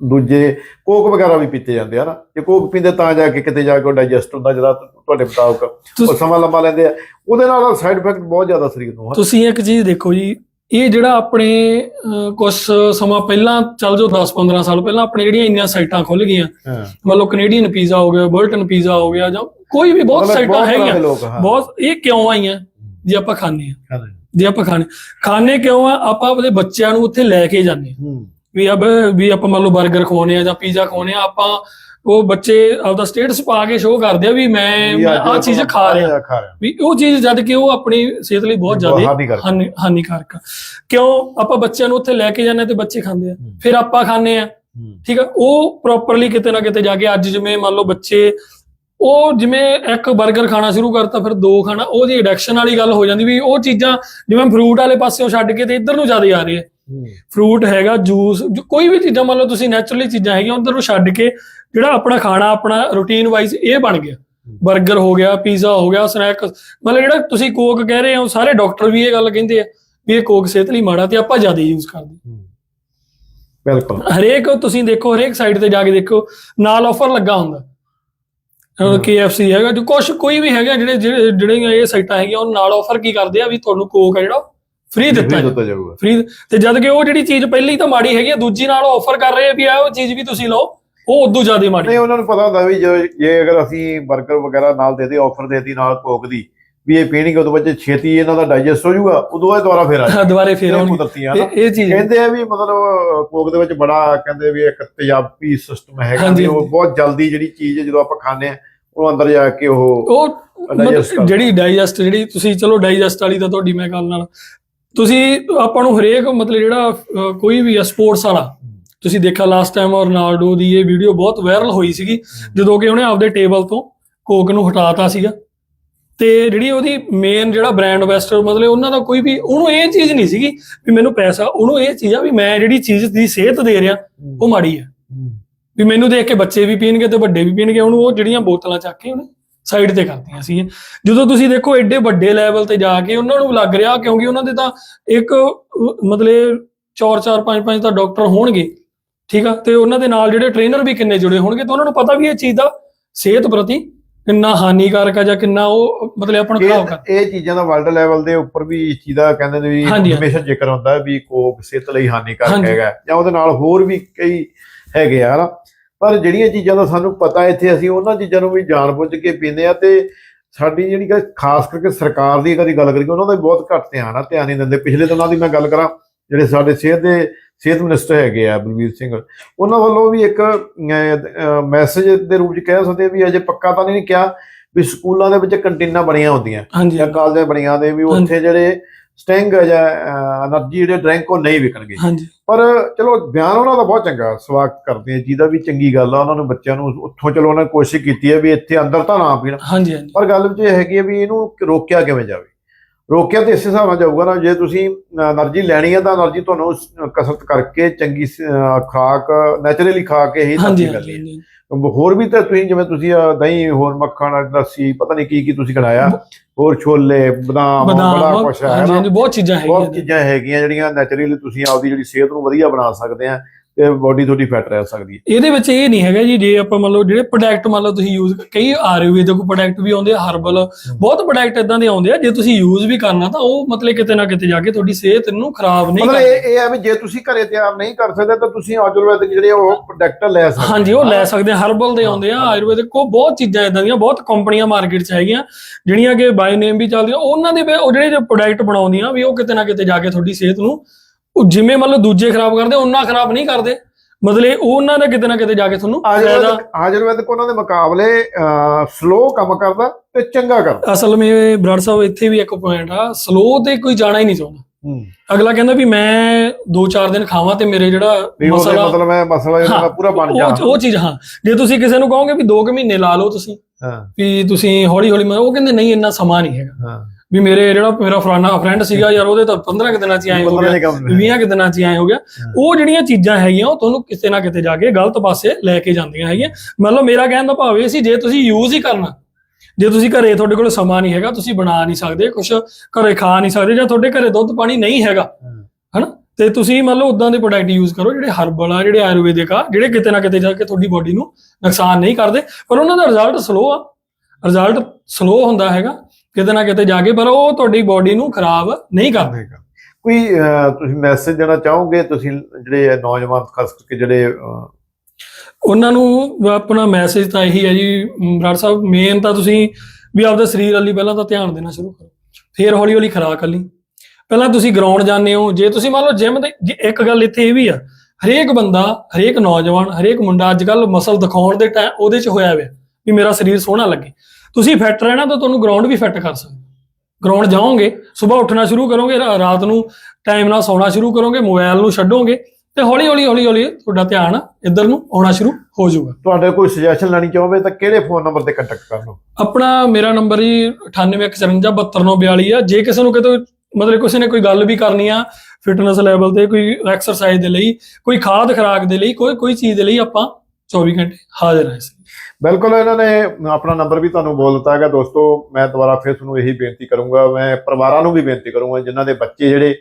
S1: ਦੂਜੇ ਕੋਕ ਵਗੈਰਾ ਵੀ ਪੀਤੇ ਜਾਂਦੇ ਆ ਨਾ ਜੇ ਕੋਕ ਪੀਂਦੇ ਤਾਂ ਜਾ ਕੇ ਕਿਤੇ ਜਾ ਕੇ ਡਾਈਜੈਸਟ ਹੁੰਦਾ ਜਿਹੜਾ ਤੁਹਾਡੇ ਮੁਤਾਬਕ ਉਹ ਸਮਾਂ ਲੰਬਾ ਲੈਂਦੇ ਆ ਉਹਦੇ ਨਾਲ ਸਾਈਡ ਇਫੈਕਟ ਬਹੁਤ ਜ਼ਿਆਦਾ ਸਰੀਰ ਨੂੰ।
S2: ਤੁਸੀਂ ਇੱਕ ਚੀਜ਼ ਦੇਖੋ ਜੀ ਇਹ ਜਿਹੜਾ ਆਪਣੇ ਕੁਝ ਸਮਾਂ ਪਹਿਲਾਂ ਚੱਲ ਜਾਓ 10-15 ਸਾਲ ਪਹਿਲਾਂ ਆਪਣੇ ਜਿਹੜੀਆਂ ਇੰਨੀਆਂ ਸਾਈਟਾਂ ਖੁੱਲ ਗਈਆਂ ਲਓ ਕੈਨੇਡੀਅਨ ਪੀਜ਼ਾ ਹੋ ਗਿਆ ਬਰਟਨ ਪੀਜ਼ਾ ਹੋ ਗਿਆ ਜਾਂ ਕੋਈ ਵੀ ਬਹੁਤ
S1: ਮਤਲਬ
S2: ਸਾਈਟਾਂ ਹੈਗੀਆਂ। ਬਹੁਤ ਇਹ ਕਿਉਂ ਆਈਆਂ? ਜੇ ਆਪਾਂ ਖਾਂਦੇ ਆ। ਜੇ ਆਪਾਂ ਖਾਣੇ ਖਾਣੇ ਕਿਉਂ ਆ? ਆਪਾਂ ਆਪਣੇ ਬੱਚਿਆਂ ਨੂੰ ਉੱਥੇ ਲੈ ਕੇ ਜਾਂਦੇ ਵੀ ਅਬ ਵੀ ਆਪਾਂ ਮੰਨ ਲਓ 버ਗਰ ਖਵਾਉਣੇ ਆ ਜਾਂ ਪੀਜ਼ਾ ਖਵਾਉਣੇ ਆ ਆਪਾਂ ਉਹ ਬੱਚੇ ਆਪਦਾ ਸਟੇਟਸ ਪਾ ਕੇ ਸ਼ੋਅ ਕਰਦੇ ਆ ਵੀ ਮੈਂ ਆਹ ਚੀਜ਼ ਖਾ ਰਿਹਾ। ਵੀ ਉਹ ਚੀਜ਼ ਜਦ ਕਿ ਉਹ ਆਪਣੀ ਸਿਹਤ ਲਈ ਬਹੁਤ ਜ਼ਿਆਦਾ
S1: ਹਾਨੀਕਾਰਕ।
S2: ਕਿਉਂ? ਆਪਾਂ ਬੱਚਿਆਂ ਨੂੰ ਉੱਥੇ ਲੈ ਕੇ ਜਾਂਦੇ ਤੇ ਬੱਚੇ ਖਾਂਦੇ ਆ। ਫਿਰ ਆਪਾਂ ਖਾਂਦੇ ਆ। ਠੀਕ ਆ? ਉਹ ਪ੍ਰੋਪਰਲੀ ਕਿਤੇ ਨਾ ਕਿਤੇ ਜਾ ਕੇ ਅੱਜ ਜਿਵੇਂ ਮੰਨ ਲਓ ਬੱਚੇ ਉਹ ਜਿਵੇਂ ਇੱਕ 버ਗਰ ਖਾਣਾ ਸ਼ੁਰੂ ਕਰਤਾ ਫਿਰ ਦੋ ਖਾਣਾ ਉਹ ਜੀ ਐਡਿਕਸ਼ਨ ਵਾਲੀ ਗੱਲ ਹੋ ਜਾਂਦੀ ਵੀ ਉਹ ਚੀਜ਼ਾਂ ਜਿਵੇਂ ਫਰੂਟ ਵਾਲੇ ਪਾਸਿਓਂ ਛੱਡ ਕੇ ਤੇ ਇੱਧਰ ਨੂੰ ਜ਼ਿਆਦਾ ਆ ਰਹੇ ਆ।
S1: ਹੂੰ।
S2: ਫਰੂਟ ਹੈਗਾ ਜੂਸ ਕੋਈ ਵੀ ਚੀਜ਼ਾਂ ਮੰਨ ਲਓ ਤੁਸੀਂ ਨੈਚੁਰਲੀ ਚੀਜ਼ਾਂ ਹੈਗੀਆਂ ਉਧਰ ਨੂੰ ਛੱਡ ਕੇ ਜਿਹੜਾ ਆਪਣਾ ਖਾਣਾ ਆਪਣਾ ਰੂਟੀਨ ਵਾਈਜ਼ ਇਹ ਬਣ ਗਿਆ। 버ਗਰ ਹੋ ਗਿਆ ਪੀਜ਼ਾ ਹੋ ਗਿਆ ਸਨੈਕ ਮਤਲਬ ਜਿਹੜਾ ਤੁਸੀਂ ਕੋਕ ਕਹਿ ਰਹੇ ਹੋ ਸਾਰੇ ਡਾਕਟਰ ਵੀ ਇਹ ਗੱਲ ਕਹਿੰਦੇ ਆ ਵੀ ਇਹ ਕੋਕ ਸਿਹਤ ਲਈ ਮਾੜਾ ਤੇ ਆਪਾਂ ਜ਼ਿਆਦਾ ਯੂਜ਼ ਕਰਦੇ।
S1: ਹੂੰ। ਬਿਲਕੁਲ।
S2: ਹਰੇਕ ਤੁਸੀਂ ਦੇਖੋ ਹਰੇਕ ਸਾਈਟ ਤੇ ਜਾ ਕੇ ਦੇਖੋ ਨਾਲ ਆਫਰ ਲੱਗਾ ਹੁੰਦਾ। KFC ਹੈਗਾ ਜੋ ਕੁਛ ਕੋਈ ਵੀ ਹੈਗਾ ਜਿਹੜੇ ਜਿਹੜੇ ਜਿਹੜੀਆਂ ਇਹ ਸਾਈਟਾਂ ਹੈਗੀਆਂ ਉਹ ਨਾਲ ਆਫਰ ਕੀ ਕਰਦੇ ਆ ਵੀ ਤੁਹਾਨੂੰ ਕੋਕ ਆ ਜਿਹੜਾ ਫ੍ਰੀ ਦਿੱਤਾ ਹੈ
S1: ਜਾਊਗਾ।
S2: ਫ੍ਰੀ ਤੇ ਜਦ ਕਿ ਉਹ ਜਿਹੜੀ ਚੀਜ਼ ਪਹਿਲੀ ਤਾਂ ਮਾੜੀ ਹੈਗੀ ਆ ਦੂਜੀ ਨਾਲ ਆਫਰ ਕਰ ਰਹੇ ਆ ਵੀ ਆ ਉਹ ਚੀਜ਼ ਵੀ ਤੁਸੀਂ ਲਓ। ਉਹ ਉਦੋਂ ਜ਼ਿਆਦਾ ਮਾੜੀ
S1: ਨਹੀਂ ਉਹਨਾਂ ਨੂੰ ਪਤਾ ਹੁੰਦਾ ਵੀ ਜੇ ਜੇ ਅਗਰ ਅਸੀਂ 버ਗਰ ਵਗੈਰਾ ਨਾਲ ਦੇ ਦੇ ਆਫਰ ਦੇਤੀ ਨਾਲ ਕੋਕ ਦੀ ਵੀ ਇਹ ਪੀਣਗੇ ਉਦੋਂ ਬੱਚੇ ਛੇਤੀ ਇਹਨਾਂ ਦਾ ਡਾਈਜੈਸਟ ਹੋ ਜਾਊਗਾ ਉਦੋਂ ਇਹ ਦੁਬਾਰਾ ਫੇਰ ਆ ਜਾਊਗਾ।
S2: ਦੁਬਾਰੇ ਫੇਰ ਆਉਣਗੇ ਇਹ ਇਹ ਚੀਜ਼।
S1: ਕਹਿੰਦੇ ਆ ਵੀ ਮਤਲਬ ਕੋਕ ਦੇ ਵਿੱਚ ਬੜਾ ਕਹਿੰਦੇ ਵੀ ਇੱਕ ਤੇਜ਼ਾਬੀ ਸਿਸਟਮ ਹੈਗਾ ਵੀ ਉਹ। ਬਹੁਤ ਜਲਦੀ ਜਿਹੜੀ ਚੀਜ਼ ਹੈ ਜਦੋਂ ਆਪਾਂ ਖਾਂਦੇ ਆ ਉਹ ਅੰਦਰ ਜਾ ਕੇ ਉਹ।
S2: ਜਿਹੜੀ ਡਾਈਜੈਸਟ ਜਿਹੜੀ ਤੁਸੀਂ ਚਲੋ ਡਾਈਜੈਸਟ ਵਾਲੀ ਤਾਂ ਤੁਹਾਡੀ ਮੈਂ ਗੱਲ ਨਾਲ ਤੁਸੀਂ ਆਪਾਂ ਨੂੰ ਹਰੇਕ ਮਤਲਬ ਜਿਹੜਾ ਕੋਈ ਵੀ ਆ ਸਪੋਰਟਸ ਵਾਲਾ ਤੁਸੀਂ ਦੇਖਿਆ ਲਾਸਟ ਟਾਈਮ ਰੋਨਾਲਡੋ ਦੀ ਇਹ ਵੀਡੀਓ ਬਹੁਤ ਵਾਇਰਲ ਹੋਈ ਸੀਗੀ, ਜਦੋਂ ਕਿ ਉਹਨੇ ਆਪਦੇ ਟੇਬਲ ਤੋਂ ਕੋਕ ਨੂੰ ਹਟਾਤਾ ਸੀਗਾ। ਤੇ ਜਿਹੜੀ ਉਹਦੀ ਮੇਨ ਜਿਹੜਾ ਬ੍ਰਾਂਡ ਇਨਵੈਸਟਰ ਮਤਲਬ ਉਹਨਾਂ ਦਾ ਕੋਈ ਵੀ, ਉਹਨੂੰ ਇਹ ਚੀਜ਼ ਨਹੀਂ ਸੀਗੀ ਵੀ ਮੈਨੂੰ ਪੈਸਾ, ਉਹਨੂੰ ਇਹ ਚੀਜ਼ ਆ ਵੀ ਮੈਂ ਜਿਹੜੀ ਚੀਜ਼ ਦੀ ਸਿਹਤ ਦੇ ਰਿਹਾ, ਉਹ ਮਾੜੀ ਹੈ ਵੀ ਮੈਨੂੰ ਦੇਖ ਕੇ ਬੱਚੇ ਵੀ ਪੀਣਗੇ ਤੇ ਵੱਡੇ ਵੀ ਪੀਣਗੇ, ਉਹਨੂੰ ਉਹ ਜਿਹੜੀਆਂ ਬੋਤਲਾਂ ਚੱਕ ਕੇ ਉਹਨੇ ਸਾਈਡ ਤੇ ਕਰਤੀਆਂ ਸੀ ਜਦੋਂ ਤੁਸੀਂ ਦੇਖੋ ਐਡੇ ਵੱਡੇ ਲੈਵਲ ਤੇ ਜਾ ਕੇ ਉਹਨਾਂ ਨੂੰ ਲੱਗ ਰਿਹਾ, ਕਿਉਂਕਿ ਉਹਨਾਂ ਦੇ ਤਾਂ ਇੱਕ, ਮਤਲਬ 4 4 5 5 ਤਾਂ ਡਾਕਟਰ ਹੋਣਗੇ। ਠੀਕ ਆ ਤੇ ਉਹਨਾਂ ਦੇ ਨਾਲ ਜਿਹੜੇ ਟ੍ਰੇਨਰ ਵੀ ਕਿੰਨੇ ਜੁੜੇ ਹੋਣਗੇ ਤਾਂ ਉਹਨਾਂ ਨੂੰ ਪਤਾ ਵੀ ਇਹ ਚੀਜ਼ ਦਾ ਸਿਹਤ ਪ੍ਰਤੀ ਕਿੰਨਾ ਹਾਨੀਕਾਰਕ ਆ ਜਾਂ ਕਿੰਨਾ ਉਹ ਮਤਲਬ ਆਪਾਂ ਨੂੰ ਖਰਾਬ ਕਰ
S1: ਇਹ ਚੀਜ਼ਾਂ ਦਾ ਵਰਲਡ ਲੈਵਲ ਦੇ ਉੱਪਰ ਵੀ ਇਸ ਚੀਜ਼ ਦਾ ਕਹਿੰਦੇ ਨੇ ਵੀ। ਹਮੇਸ਼ਾ ਜ਼ਿਕਰ ਹੁੰਦਾ ਵੀ ਕੋਕ ਸਿਹਤ ਲਈ ਹਾਨੀਕਾਰਕ। ਹੈਗਾ ਜਾਂ ਉਹਦੇ ਨਾਲ ਹੋਰ ਵੀ ਕਈ ਹੈਗੇ ਆ ਨਾ ਪਰ ਜਿਹੜੀਆਂ ਚੀਜ਼ਾਂ ਦਾ ਸਾਨੂੰ ਪਤਾ ਇੱਥੇ ਅਸੀਂ ਉਹਨਾਂ ਚੀਜ਼ਾਂ ਨੂੰ ਵੀ ਜਾਣਬੁੱਝ ਕੇ ਪੀਂਦੇ ਆ ਤੇ ਸਾਡੀ ਜਿਹੜੀ ਖਾਸ ਕਰਕੇ ਸਰਕਾਰ ਦੀ ਕਦੀ ਗੱਲ ਕਰੀਏ ਉਹਨਾਂ ਦਾ ਬਹੁਤ ਘੱਟ ਧਿਆਨ ਆ ਧਿਆਨ ਨਹੀਂ ਦਿੰਦੇ ਪਿਛਲੇ ਦਿਨਾਂ ਦੀ ਮੈਂ ਗੱਲ ਕਰਾਂ ਜਿਹੜੇ ਸਾਡੇ ਸਿਹਤ ਦੇ ਸਿਹਤ ਮਿਨਿਸਟਰ ਹੈਗੇ ਆ ਬਲਬੀਰ ਸਿੰਘ। ਉਹਨਾਂ ਵੱਲੋਂ ਵੀ ਇੱਕ ਮੈਸੇਜ ਦੇ ਰੂਪ ਚ ਕਹਿ ਸਕਦੇ ਵੀ ਅਜੇ ਪੱਕਾ ਤਾਂ ਨਹੀਂ ਕਿਹਾ ਵੀ ਸਕੂਲਾਂ ਦੇ ਵਿੱਚ ਕੰਟੀਨਾਂ ਬਣੀਆਂ ਹੁੰਦੀਆਂ ਜਾਂ ਕਾਲਜਾਂ ਬਣੀਆਂ ਦੇ ਵੀ ਉੱਥੇ ਜਿਹੜੇ ਸਟਿੰਗ ਜਾਂ એનર્ਜੀ ਜਿਹੜੇ ਡਰਿੰਕ ਉਹ ਨਹੀਂ ਵਿਕਣਗੇ। ਪਰ ਚਲੋ ਬਿਆਨ ਉਹਨਾਂ ਦਾ ਬਹੁਤ ਚੰਗਾ ਸਵਾਗਤ ਕਰਦੇ ਆ ਜਿਹਦਾ ਵੀ ਚੰਗੀ ਗੱਲ ਆ ਉਹਨਾਂ ਨੂੰ ਬੱਚਿਆਂ ਨੂੰ ਉੱਥੋਂ ਚਲੋ ਉਹਨਾਂ ਨੇ ਕੋਸ਼ਿਸ਼ ਕੀਤੀ ਹੈ ਵੀ ਇੱਥੇ ਅੰਦਰ ਤਾਂ ਨਾ ਪੀਣ। ਪਰ ਗੱਲ ਵਿੱਚ ਇਹ ਹੈਗੀ ਹੈ ਵੀ ਇਹਨੂੰ ਰੋਕਿਆ ਕਿਵੇਂ ਜਾਵੇ? ਰੋਕਿਆ ਤੇ ਇਸੇ ਹਿਸਾਬ ਨਾਲ ਜਾਊਗਾ ਨਾ ਜੇ ਤੁਸੀਂ એનર્ਜੀ ਲੈਣੀ ਹੈ ਤਾਂ એનર્ਜੀ ਤੁਹਾਨੂੰ ਕਸਰਤ ਕਰਕੇ ਚੰਗੀ ਖੁਰਾਕ ਨੇਚਰਲੀ ਖਾ ਕੇ ਹੀ ਤੁਸੀਂ ਕਰਨੀ ਹੈ। ਹੋਰ ਵੀ ਤਾਂ ਤੁਸੀਂ ਜਿਵੇਂ ਤੁਸੀਂ ਦਹੀਂ ਹੋਰ ਮੱਖਣ ਲੱਸੀ ਪਤਾ ਨਹੀਂ ਕੀ ਕੀ ਤੁਸੀਂ ਖੜਾਇਆ ਹੋਰ ਛੋਲੇ ਬਦਾਮ ਬੜਾ ਕੁਝ ਹੈ
S2: ਬਹੁਤ ਚੀਜ਼ਾਂ
S1: ਬਹੁਤ ਚੀਜ਼ਾਂ ਹੈਗੀਆਂ ਜਿਹੜੀਆਂ ਨੇਚਰਲੀ ਤੁਸੀਂ ਆਪਦੀ ਜਿਹੜੀ ਸਿਹਤ ਨੂੰ ਵਧੀਆ ਬਣਾ ਸਕਦੇ ਆ। ਤੇ ਬਾਡੀ ਤੁਹਾਡੀ ਫਿੱਟ ਰਹਿ ਸਕਦੀ ਹੈ।
S2: ਇਹਦੇ ਵਿੱਚ ਇਹ ਨਹੀਂ ਹੈਗਾ ਜੀ ਜੇ ਆਪਾਂ ਮੰਨ ਲਓ ਜਿਹੜੇ ਪ੍ਰੋਡਕਟ ਮੰਨ ਲਓ ਤੁਸੀਂ ਯੂਜ਼ ਕਈ ਆਯੁਰਵੇਦਿਕ ਪ੍ਰੋਡਕਟ ਵੀ ਆਉਂਦੇ ਆ ਹਰਬਲ ਬਹੁਤ ਪ੍ਰੋਡਕਟ ਇਦਾਂ ਦੇ ਆਉਂਦੇ ਆ ਜੇ ਤੁਸੀਂ ਯੂਜ਼ ਵੀ ਕਰਨਾ ਤਾਂ ਉਹ ਮਤਲਬ ਕਿਤੇ ਨਾ ਕਿਤੇ ਜਾ ਕੇ ਤੁਹਾਡੀ ਸਿਹਤ ਨੂੰ ਖਰਾਬ ਨਹੀਂ
S1: ਮਤਲਬ ਇਹ ਇਹ ਹੈ ਵੀ ਜੇ ਤੁਸੀਂ ਘਰੇ ਤਿਆਰ ਨਹੀਂ ਕਰ ਸਕਦੇ ਤਾਂ ਤੁਸੀਂ ਆਯੁਰਵੈਦਿਕ ਜਿਹੜੇ ਉਹ ਪ੍ਰੋਡਕਟ ਲੈ ਸਕਦੇ।
S2: ਹਾਂਜੀ ਉਹ ਲੈ ਸਕਦੇ ਆ ਹਰਬਲ ਦੇ ਆਉਂਦੇ ਆ ਆਯੁਰਵੇਦਿਕ ਕੋ ਬਹੁਤ ਚੀਜ਼ਾਂ ਇਦਾਂ ਦੀਆਂ ਬਹੁਤ ਕੰਪਨੀਆਂ ਮਾਰਕੀਟ 'ਚ ਹੈਗੀਆਂ ਜਿਹੜੀਆਂ ਕਿ ਨੇਮ ਵੀ ਚੱਲਦੀਆਂ ਉਹਨਾਂ ਦੇ ਉਹ ਜਿਹੜੇ ਪ੍ਰੋਡਕਟ ਬਣਾਉਂਦੀਆਂ ਵੀ ਉਹ ਕਿਤੇ ਨਾ ਕਿਤੇ ਜਾ ਕੇ ਤੁਹਾਡੀ ਸਿਹਤ ਨੂੰ ਉਹ ਜਿਵੇਂ ਮੰਨ ਲਓ ਦੂਜੇ ਖਰਾਬ ਕਰਦੇ ਉਹਨਾਂ ਖਰਾਬ ਨਹੀਂ ਕਰਦੇ। ਮਤਲਬ ਉਹ ਉਹਨਾਂ ਦਾ ਕਿਤੇ ਨਾ ਕਿਤੇ ਜਾ ਕੇ ਤੁਹਾਨੂੰ
S1: ਆਯੁਰਵੈਦਿਕ ਆਯੁਰਵੈਦਿਕ ਉਹਨਾਂ ਦੇ ਮੁਕਾਬਲੇ ਸਲੋ ਕੰਮ ਕਰਦਾ ਤੇ ਚੰਗਾ ਕਰਦਾ।
S2: ਅਸਲ ਵਿੱਚ ਬ੍ਰਡ ਸਾਹਿਬ ਇੱਥੇ ਵੀ ਇੱਕ ਪੁਆਇੰਟ ਆ ਸਲੋ ਤੇ ਕੋਈ ਜਾਣਾ ਹੀ ਨਹੀਂ ਚਾਹੁੰਦਾ। ਅਗਲਾ ਕਹਿੰਦਾ ਵੀ ਮੈਂ 2-4 ਦਿਨ ਖਾਵਾਂ ਤੇ ਮੇਰੇ ਜਿਹੜਾ ਮਸਲਾ
S1: ਮਤਲਬ ਹੈ ਮਸਲਾ ਜਿਹੜਾ
S2: ਹਾਂ,
S1: ਪੂਰਾ ਬਣ ਜਾ
S2: ਉਹ ਉਹ ਚੀਜ਼ ਹਾਂ। ਜੇ ਤੁਸੀਂ ਕਿਸੇ ਨੂੰ ਕਹੋਗੇ ਵੀ 2 ਕੁ ਮਹੀਨੇ ਲਾ ਲਓ ਤੁਸੀਂ
S1: ਹਾਂ।
S2: ਵੀ ਤੁਸੀਂ ਹੌਲੀ ਹੌਲੀ ਉਹ ਕਹਿੰਦੇ ਨਹੀਂ ਇੰਨਾ ਸਮਾਂ ਨਹੀਂ ਹੈਗਾ।
S1: ਹਾਂ।
S2: ਵੀ ਮੇਰੇ ਜਿਹੜਾ ਮੇਰਾ ਫਲਾਨਾ ਫਰੈਂਡ ਸੀਗਾ ਯਾਰ ਉਹਦੇ ਤਾਂ 15 ਕੁ ਦਿਨਾਂ ਚ ਐਂ ਹੋ ਗਿਆ
S1: ਨਹੀਂ ਕੰਮ
S2: 20 ਕੁ ਦਿਨਾਂ ਚ ਐਂ ਹੋ ਗਿਆ। ਉਹ ਜਿਹੜੀਆਂ ਚੀਜ਼ਾਂ ਹੈਗੀਆਂ ਉਹ ਤੁਹਾਨੂੰ ਕਿਸੇ ਨਾ ਕਿਤੇ ਜਾ ਕੇ ਗਲਤ ਪਾਸੇ ਲੈ ਕੇ ਜਾਂਦੀਆਂ ਹੈਗੀਆਂ। ਮੰਨ ਲਓ ਮੇਰਾ ਕਹਿਣ ਦਾ ਭਾਵ ਇਹ ਸੀ ਜੇ ਤੁਸੀਂ ਯੂਜ਼ ਹੀ ਕਰਨਾ ਜੇ ਤੁਸੀਂ ਘਰੇ ਤੁਹਾਡੇ ਕੋਲ ਸਮਾਂ ਨਹੀਂ ਹੈਗਾ ਤੁਸੀਂ ਬਣਾ ਨਹੀਂ ਸਕਦੇ ਕੁਝ ਘਰੇ ਖਾ ਨਹੀਂ ਸਕਦੇ ਜਾਂ ਤੁਹਾਡੇ ਘਰੇ ਦੁੱਧ ਪਾਣੀ ਨਹੀਂ ਹੈਗਾ ਹਨਾ? ਤੇ ਤੁਸੀਂ ਮੰਨ ਲਓ ਉਦਾਂ ਦੇ ਪ੍ਰੋਡਕਟ ਯੂਜ਼ ਕਰੋ ਜਿਹੜੇ ਹਰਬਲ ਆ ਜਿਹੜੇ ਆਯੁਰਵੈਦਿਕ ਆ ਜਿਹੜੇ ਕਿਤੇ ਨਾ ਕਿਤੇ ਜਾ ਕੇ ਤੁਹਾਡੀ ਬਾਡੀ ਨੂੰ ਨੁਕਸਾਨ ਨਹੀਂ ਕਰਦੇ ਪਰ ਉਹਨਾਂ ਦਾ ਰਿਜ਼ਲਟ ਸਲੋ ਆ। ਰਿਜ਼ਲਟ ਸਲੋ ਹੁੰਦਾ ਹੈਗਾ। ਕਿਤੇ ਨਾ ਕਿਤੇ ਜਾ ਕੇ ਪਰ ਉਹ ਤੁਹਾਡੀ ਬਾਡੀ ਨੂੰ ਖਰਾਬ ਨਹੀਂ ਕਰਦੇ।
S1: ਕੋਈ ਅਹ, ਤੁਸੀਂ ਮੈਸੇਜ ਦੇਣਾ ਚਾਹੋਗੇ? ਤੁਸੀਂ ਜਿਹੜੇ ਨੌਜਵਾਨ ਖਾਸ ਕਰਕੇ ਜਿਹੜੇ ਅਹ,
S2: ਉਹਨਾਂ ਨੂੰ ਆਪਣਾ ਮੈਸੇਜ ਤਾਂ ਇਹੀ ਹੈ ਜੀ ਬਰਾੜ ਸਾਹਿਬ ਮੇਨ ਤਾਂ ਤੁਸੀਂ ਵੀ ਆਪਦੇ ਸਰੀਰ ਵੱਲ ਹੀ ਪਹਿਲਾਂ ਤਾਂ ਧਿਆਨ ਦੇਣਾ ਸ਼ੁਰੂ ਕਰੋ। ਫਿਰ ਹੌਲੀ ਹੌਲੀ ਖੁਰਾਕ ਵੱਲ ਪਹਿਲਾਂ ਤੁਸੀਂ ਗਰਾਊਂਡ ਜਾਂਦੇ ਹੋ। ਜੇ ਤੁਸੀਂ ਮੰਨ ਲਓ ਜਿਮ ਦੇ ਜੇ ਇੱਕ ਗੱਲ ਇੱਥੇ ਇਹ ਵੀ ਆ ਹਰੇਕ ਬੰਦਾ ਹਰੇਕ ਨੌਜਵਾਨ ਹਰੇਕ ਮੁੰਡਾ ਅੱਜ ਕੱਲ ਮਸਲ ਦਿਖਾਉਣ ਦੇ ਟਾਈਮ ਉਹਦੇ ਚ ਹੋਇਆ ਹੋਇਆ ਵੀ ਮੇਰਾ ਸਰੀਰ ਸੋਹਣਾ ਲੱਗੇ। ਤੁਸੀਂ ਫਿੱਟ ਰਹਿਣਾ ਤਾਂ ਤੁਹਾਨੂੰ ਗਰਾਊਂਡ ਵੀ ਫਿੱਟ ਕਰ ਸਕਦੇ। ਗਰਾਊਂਡ ਜਾਓਗੇ ਸਵੇਰ ਉੱਠਣਾ ਸ਼ੁਰੂ ਕਰੋਗੇ ਰਾਤ ਨੂੰ ਟਾਈਮ ਨਾਲ ਸੌਣਾ ਸ਼ੁਰੂ ਕਰੋਗੇ ਮੋਬਾਈਲ ਨੂੰ ਛੱਡੋਗੇ ਤੇ ਹੌਲੀ ਹੌਲੀ ਹੌਲੀ ਹੌਲੀ ਤੁਹਾਡਾ ਧਿਆਨ ਇੱਧਰ ਨੂੰ ਆਉਣਾ ਸ਼ੁਰੂ ਹੋ ਜਾਊਗਾ।
S1: ਤੁਹਾਡੇ ਕੋਈ ਸੁਜੈਸ਼ਨ ਲੈਣੀ ਚਾਹੋਗੇ ਤਾਂ ਕਿਹੜੇ ਫੋਨ ਨੰਬਰ ਤੇ ਕੰਟੈਕਟ ਕਰ ਲਓ?
S2: ਆਪਣਾ ਮੇਰਾ ਨੰਬਰ ਜੀ 9854572942 ਆ। ਜੇ ਕਿਸੇ ਨੂੰ ਕਿਤੇ ਮਤਲਬ ਕਿਸੇ ਨੇ ਕੋਈ ਗੱਲ ਵੀ ਕਰਨੀ ਆ ਫਿਟਨੈਸ ਲੈਵਲ ਤੇ ਕੋਈ ਐਕਸਰਸਾਈਜ਼ ਦੇ ਲਈ ਕੋਈ ਖਾਦ ਖਰਾਕ ਦੇ ਲਈ ਕੋਈ ਕੋਈ ਚੀਜ਼ ਦੇ ਲਈ ਆਪਾਂ 24 ਘੰਟੇ ਹਾਜ਼ਰ ਹੈ
S1: ਬਿਲਕੁਲ, ਇਹਨਾਂ ਨੇ ਆਪਣਾ ਨੰਬਰ ਵੀ ਤੁਹਾਨੂੰ ਬੋਲ ਦਿੱਤਾ ਹੈਗਾ। ਦੋਸਤੋ, ਮੈਂ ਦੁਬਾਰਾ ਫਿਰ ਤੁਹਾਨੂੰ ਇਹੀ ਬੇਨਤੀ ਕਰੂੰਗਾ, ਮੈਂ ਪਰਿਵਾਰਾਂ ਨੂੰ ਵੀ ਬੇਨਤੀ ਕਰੂੰਗਾ, ਜਿਨ੍ਹਾਂ ਦੇ ਬੱਚੇ ਜਿਹੜੇ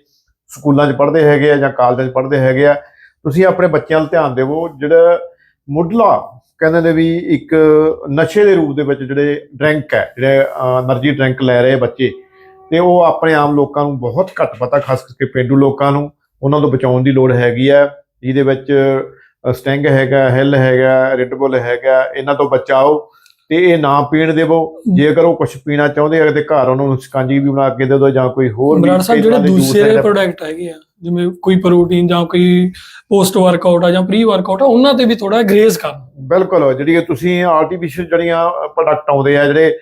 S1: ਸਕੂਲਾਂ 'ਚ ਪੜ੍ਹਦੇ ਹੈਗੇ ਆ ਜਾਂ ਕਾਲਜਾਂ 'ਚ ਪੜ੍ਹਦੇ ਹੈਗੇ ਆ, ਤੁਸੀਂ ਆਪਣੇ ਬੱਚਿਆਂ 'ਤੇ ਧਿਆਨ ਦੇਵੋ। ਜਿਹੜਾ ਮੁੱਢਲਾ ਕਹਿੰਦੇ ਨੇ ਵੀ ਇੱਕ ਨਸ਼ੇ ਦੇ ਰੂਪ ਦੇ ਵਿੱਚ ਜਿਹੜੇ ਡਰਿੰਕ ਹੈ, ਜਿਹੜੇ એનર્ਜੀ ਡਰਿੰਕ ਲੈ ਰਹੇ ਬੱਚੇ, ਤੇ ਉਹ ਆਪਣੇ ਆਮ ਲੋਕਾਂ ਨੂੰ ਬਹੁਤ ਘੱਟ ਪਤਾ, ਖਾਸ ਕਰਕੇ ਪੇਂਡੂ ਲੋਕਾਂ ਨੂੰ। ਉਹਨਾਂ ਤੋਂ ਬਚਾਉਣ ਦੀ ਲੋੜ ਹੈਗੀ ਆ, ਜਿਹਦੇ ਵਿੱਚ ਸਟੈਂਗ ਹੈਗਾ ਹਿੱਲ ਹੈਗਾ ਰਿਡਬੁਲ ਹੈਗਾ ਇਹਨਾਂ ਤੋਂ ਬਚਾਓ ਤੇ ਇਹ ਨਾ ਪੀਣ ਦੇਵੋ। ਜੇਕਰ ਉਹ ਕੁਝ ਪੀਣਾ ਚਾਹੁੰਦੇ ਆ ਤੇ ਘਰ ਉਹਨਾਂ ਨੂੰ ਸ਼ਿਕੰਜੀ ਵੀ ਬਣਾ ਕੇ ਦੇ ਦਿਓ ਜਾਂ ਕੋਈ ਹੋਰ
S2: ਬਰਾੜ ਸਾਹਿਬ ਜਿਹੜੇ ਦੂਸਰੇ। ਪ੍ਰੋਡਕਟ ਹੈਗੇ ਆ ਜਿਵੇਂ ਕੋਈ ਪ੍ਰੋਟੀਨ ਜਾਂ ਕੋਈ ਪੋਸਟ ਵਰਕਆਊਟ ਆ ਜਾਂ ਪ੍ਰੀ ਵਰਕਆਊਟ ਆ ਉਹਨਾਂ ਤੇ ਵੀ ਥੋੜਾ ਗ੍ਰੇਜ਼ ਕਰਨਾ
S1: ਬਿਲਕੁਲ ਜਿਹੜੀ ਤੁਸੀਂ ਆਰਟੀਫੀਸ਼ੀਅਲ ਜਿਹੜੀਆਂ ਪ੍ਰੋਡਕਟ ਆਉਂਦੇ ਆ ਜਿਹੜੇ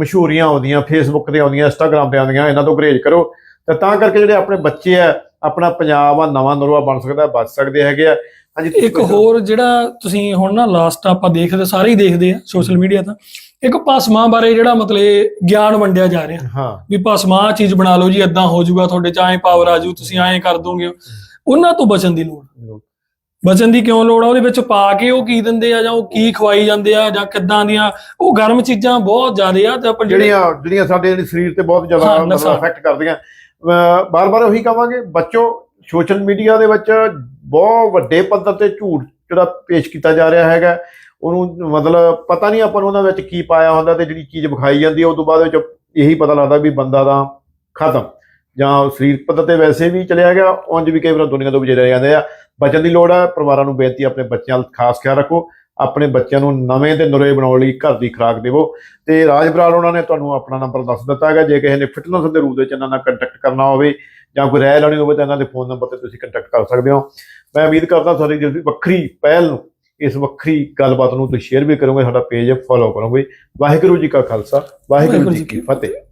S1: ਮਸ਼ਹੂਰੀਆਂ ਆਉਂਦੀਆਂ ਫੇਸਬੁੱਕ ਤੇ ਆਉਂਦੀਆਂ ਇੰਸਟਾਗ੍ਰam ਤੇ ਆਉਂਦੀਆਂ ਇਹਨਾਂ ਤੋਂ ਗਰੇਜ ਕਰੋ। ਤੇ ਤਾਂ ਕਰਕੇ ਜਿਹੜੇ ਆਪਣੇ ਬੱਚੇ ਆ ਆਪਣਾ ਪੰਜਾਬ ਆ ਨਵਾਂ ਨਰਵਾ ਬਣ ਸਕਦਾ ਬਚ ਸਕਦੇ ਹੈਗੇ ਆ। ਹਾਂਜੀ
S2: ਇੱਕ ਹੋਰ ਜਿਹੜਾ ਤੁਸੀਂ ਹੁਣ ਨਾ ਲਾਸਟ ਆਪਾਂ ਦੇਖਦੇ ਸਾਰੇ ਹੀ ਦੇਖਦੇ ਆ ਸੋਸ਼ਲ ਮੀਡੀਆ ਤਾਂ ਇੱਕ ਭਸਮਾਂ ਬਾਰੇ ਜਿਹੜਾ ਮਤਲਬ ਗਿਆਨ ਵੰਡਿਆ ਜਾ ਰਿਹਾ।
S1: ਹਾਂ।
S2: ਵੀ ਆਹ ਚੀਜ਼ ਬਣਾ ਲਓ ਜੀ ਇਦਾਂ ਹੋ ਜਾਊਗਾ ਤੁਹਾਡੇ ਚ ਐਂ ਪਾਵਰ ਆ ਜਾਊ ਤੁਸੀਂ ਐਂ ਕਰ ਦੋਗੇ। ਉਹਨਾਂ ਤੋਂ ਬਚਣ ਦੀ ਲੋੜ। ਬਚਣ ਦੀ ਕਿਉਂ ਲੋੜ ਆ? ਉਹਦੇ ਵਿੱਚ ਪਾ ਕੇ ਉਹ ਕੀ ਦਿੰਦੇ ਆ ਜਾਂ ਉਹ ਕੀ ਖਵਾਈ ਜਾਂਦੇ ਆ ਜਾਂ ਕਿੱਦਾਂ ਦੀਆਂ ਉਹ ਗਰਮ ਚੀਜ਼ਾਂ ਬਹੁਤ ਜ਼ਿਆਦਾ ਆ ਤੇ ਆਪਾਂ ਜਿਹੜੇ
S1: ਜਿਹੜੀਆਂ ਜਿਹੜੀਆਂ ਸਾਡੇ ਸਰੀਰ ਤੇ ਬਹੁਤ ਜ਼ਿਆਦਾ। ਅਫੈਕਟ ਕਰਦੀਆਂ। ਬਾਰ-ਬਾਰ ਉਹੀ ਕਵਾਂਗੇ ਬੱਚੋ ਸੋਸ਼ਲ ਮੀਡੀਆ ਦੇ ਵਿੱਚ ਬਹੁਤ ਵੱਡੇ ਪੱਧਰ ਤੇ ਝੂਠ ਜਿਹੜਾ ਪੇਸ਼ ਕੀਤਾ ਜਾ ਰਿਹਾ ਹੈਗਾ। ਉਹਨੂੰ ਮਤਲਬ ਪਤਾ ਨਹੀਂ ਆਪਾਂ ਨੂੰ ਉਹਨਾਂ ਵਿੱਚ ਕੀ ਪਾਇਆ ਹੁੰਦਾ ਤੇ ਜਿਹੜੀ ਚੀਜ਼ ਵਿਖਾਈ ਜਾਂਦੀ ਹੈ ਉਸ ਤੋਂ ਬਾਅਦ ਵਿੱਚ ਇਹੀ ਪਤਾ ਲੱਗਦਾ ਵੀ ਬੰਦਾ ਦਾ ਖਤਮ। ਜਾਂ ਸਰੀਰ ਪੱਧਰ ਤੇ ਵੈਸੇ ਵੀ ਚਲਿਆ ਗਿਆ, ਉਂਝ ਵੀ ਕਈ ਵਾਰ ਦੁਨੀਆ ਤੋਂ ਵਿਜੇ ਜਾਂਦੇ ਆ। ਬਚਣ ਦੀ ਲੋੜ ਹੈ, ਪਰਿਵਾਰਾਂ ਨੂੰ ਬੇਨਤੀ ਆਪਣੇ ਬੱਚਿਆਂ ਦਾ ਖਾਸ ਖਿਆਲ ਰੱਖੋ। ਆਪਣੇ ਬੱਚਿਆਂ ਨੂੰ ਨਵੇਂ ਤੇ ਨੁਰੇ ਬਣਾਉਣ ਲਈ ਘਰ ਦੀ ਖੁਰਾਕ ਦੇਵੋ। ਤੇ ਰਾਜ ਬਰਾੜ ਉਹਨਾਂ ਨੇ ਤੁਹਾਨੂੰ ਆਪਣਾ ਨੰਬਰ ਦੱਸ ਦਿੱਤਾ ਹੈਗਾ। ਜੇ ਕਿਸੇ ਨੇ ਫਿਟਨੈਸ ਦੇ ਰੂਪ ਦੇ ਵਿੱਚ ਇਹਨਾਂ ਨਾਲ ਕੰਟੈਕਟ ਕਰਨਾ ਹੋਵੇ ਜਾਂ ਕੋਈ ਰਾਏ ਲੈਣੀ ਹੋਵੇ ਤਾਂ ਇਹਨਾਂ ਦੇ ਫੋਨ ਨੰਬਰ ਤੇ ਤੁਸੀਂ ਕੰਟੈਕਟ ਕਰ ਸਕਦੇ ਹੋ। ਮੈਂ ਉਮੀਦ ਕਰਦਾ ਤੁਹਾਡੀ ਜਿਹੜੀ ਵੱਖਰੀ ਪਹਿਲ ਨੂੰ ਇਸ ਵੱਖਰੀ ਗੱਲਬਾਤ ਨੂੰ ਤੁਸੀਂ ਸ਼ੇਅਰ ਵੀ ਕਰੋਗੇ ਸਾਡਾ ਪੇਜ ਫੋਲੋ ਕਰੋਗੇ। ਵਾਹਿਗੁਰੂ ਜੀ ਕਾ ਖਾਲਸਾ ਵਾਹਿਗੁਰੂ ਜੀ ਕੀ ਫਤਿਹ।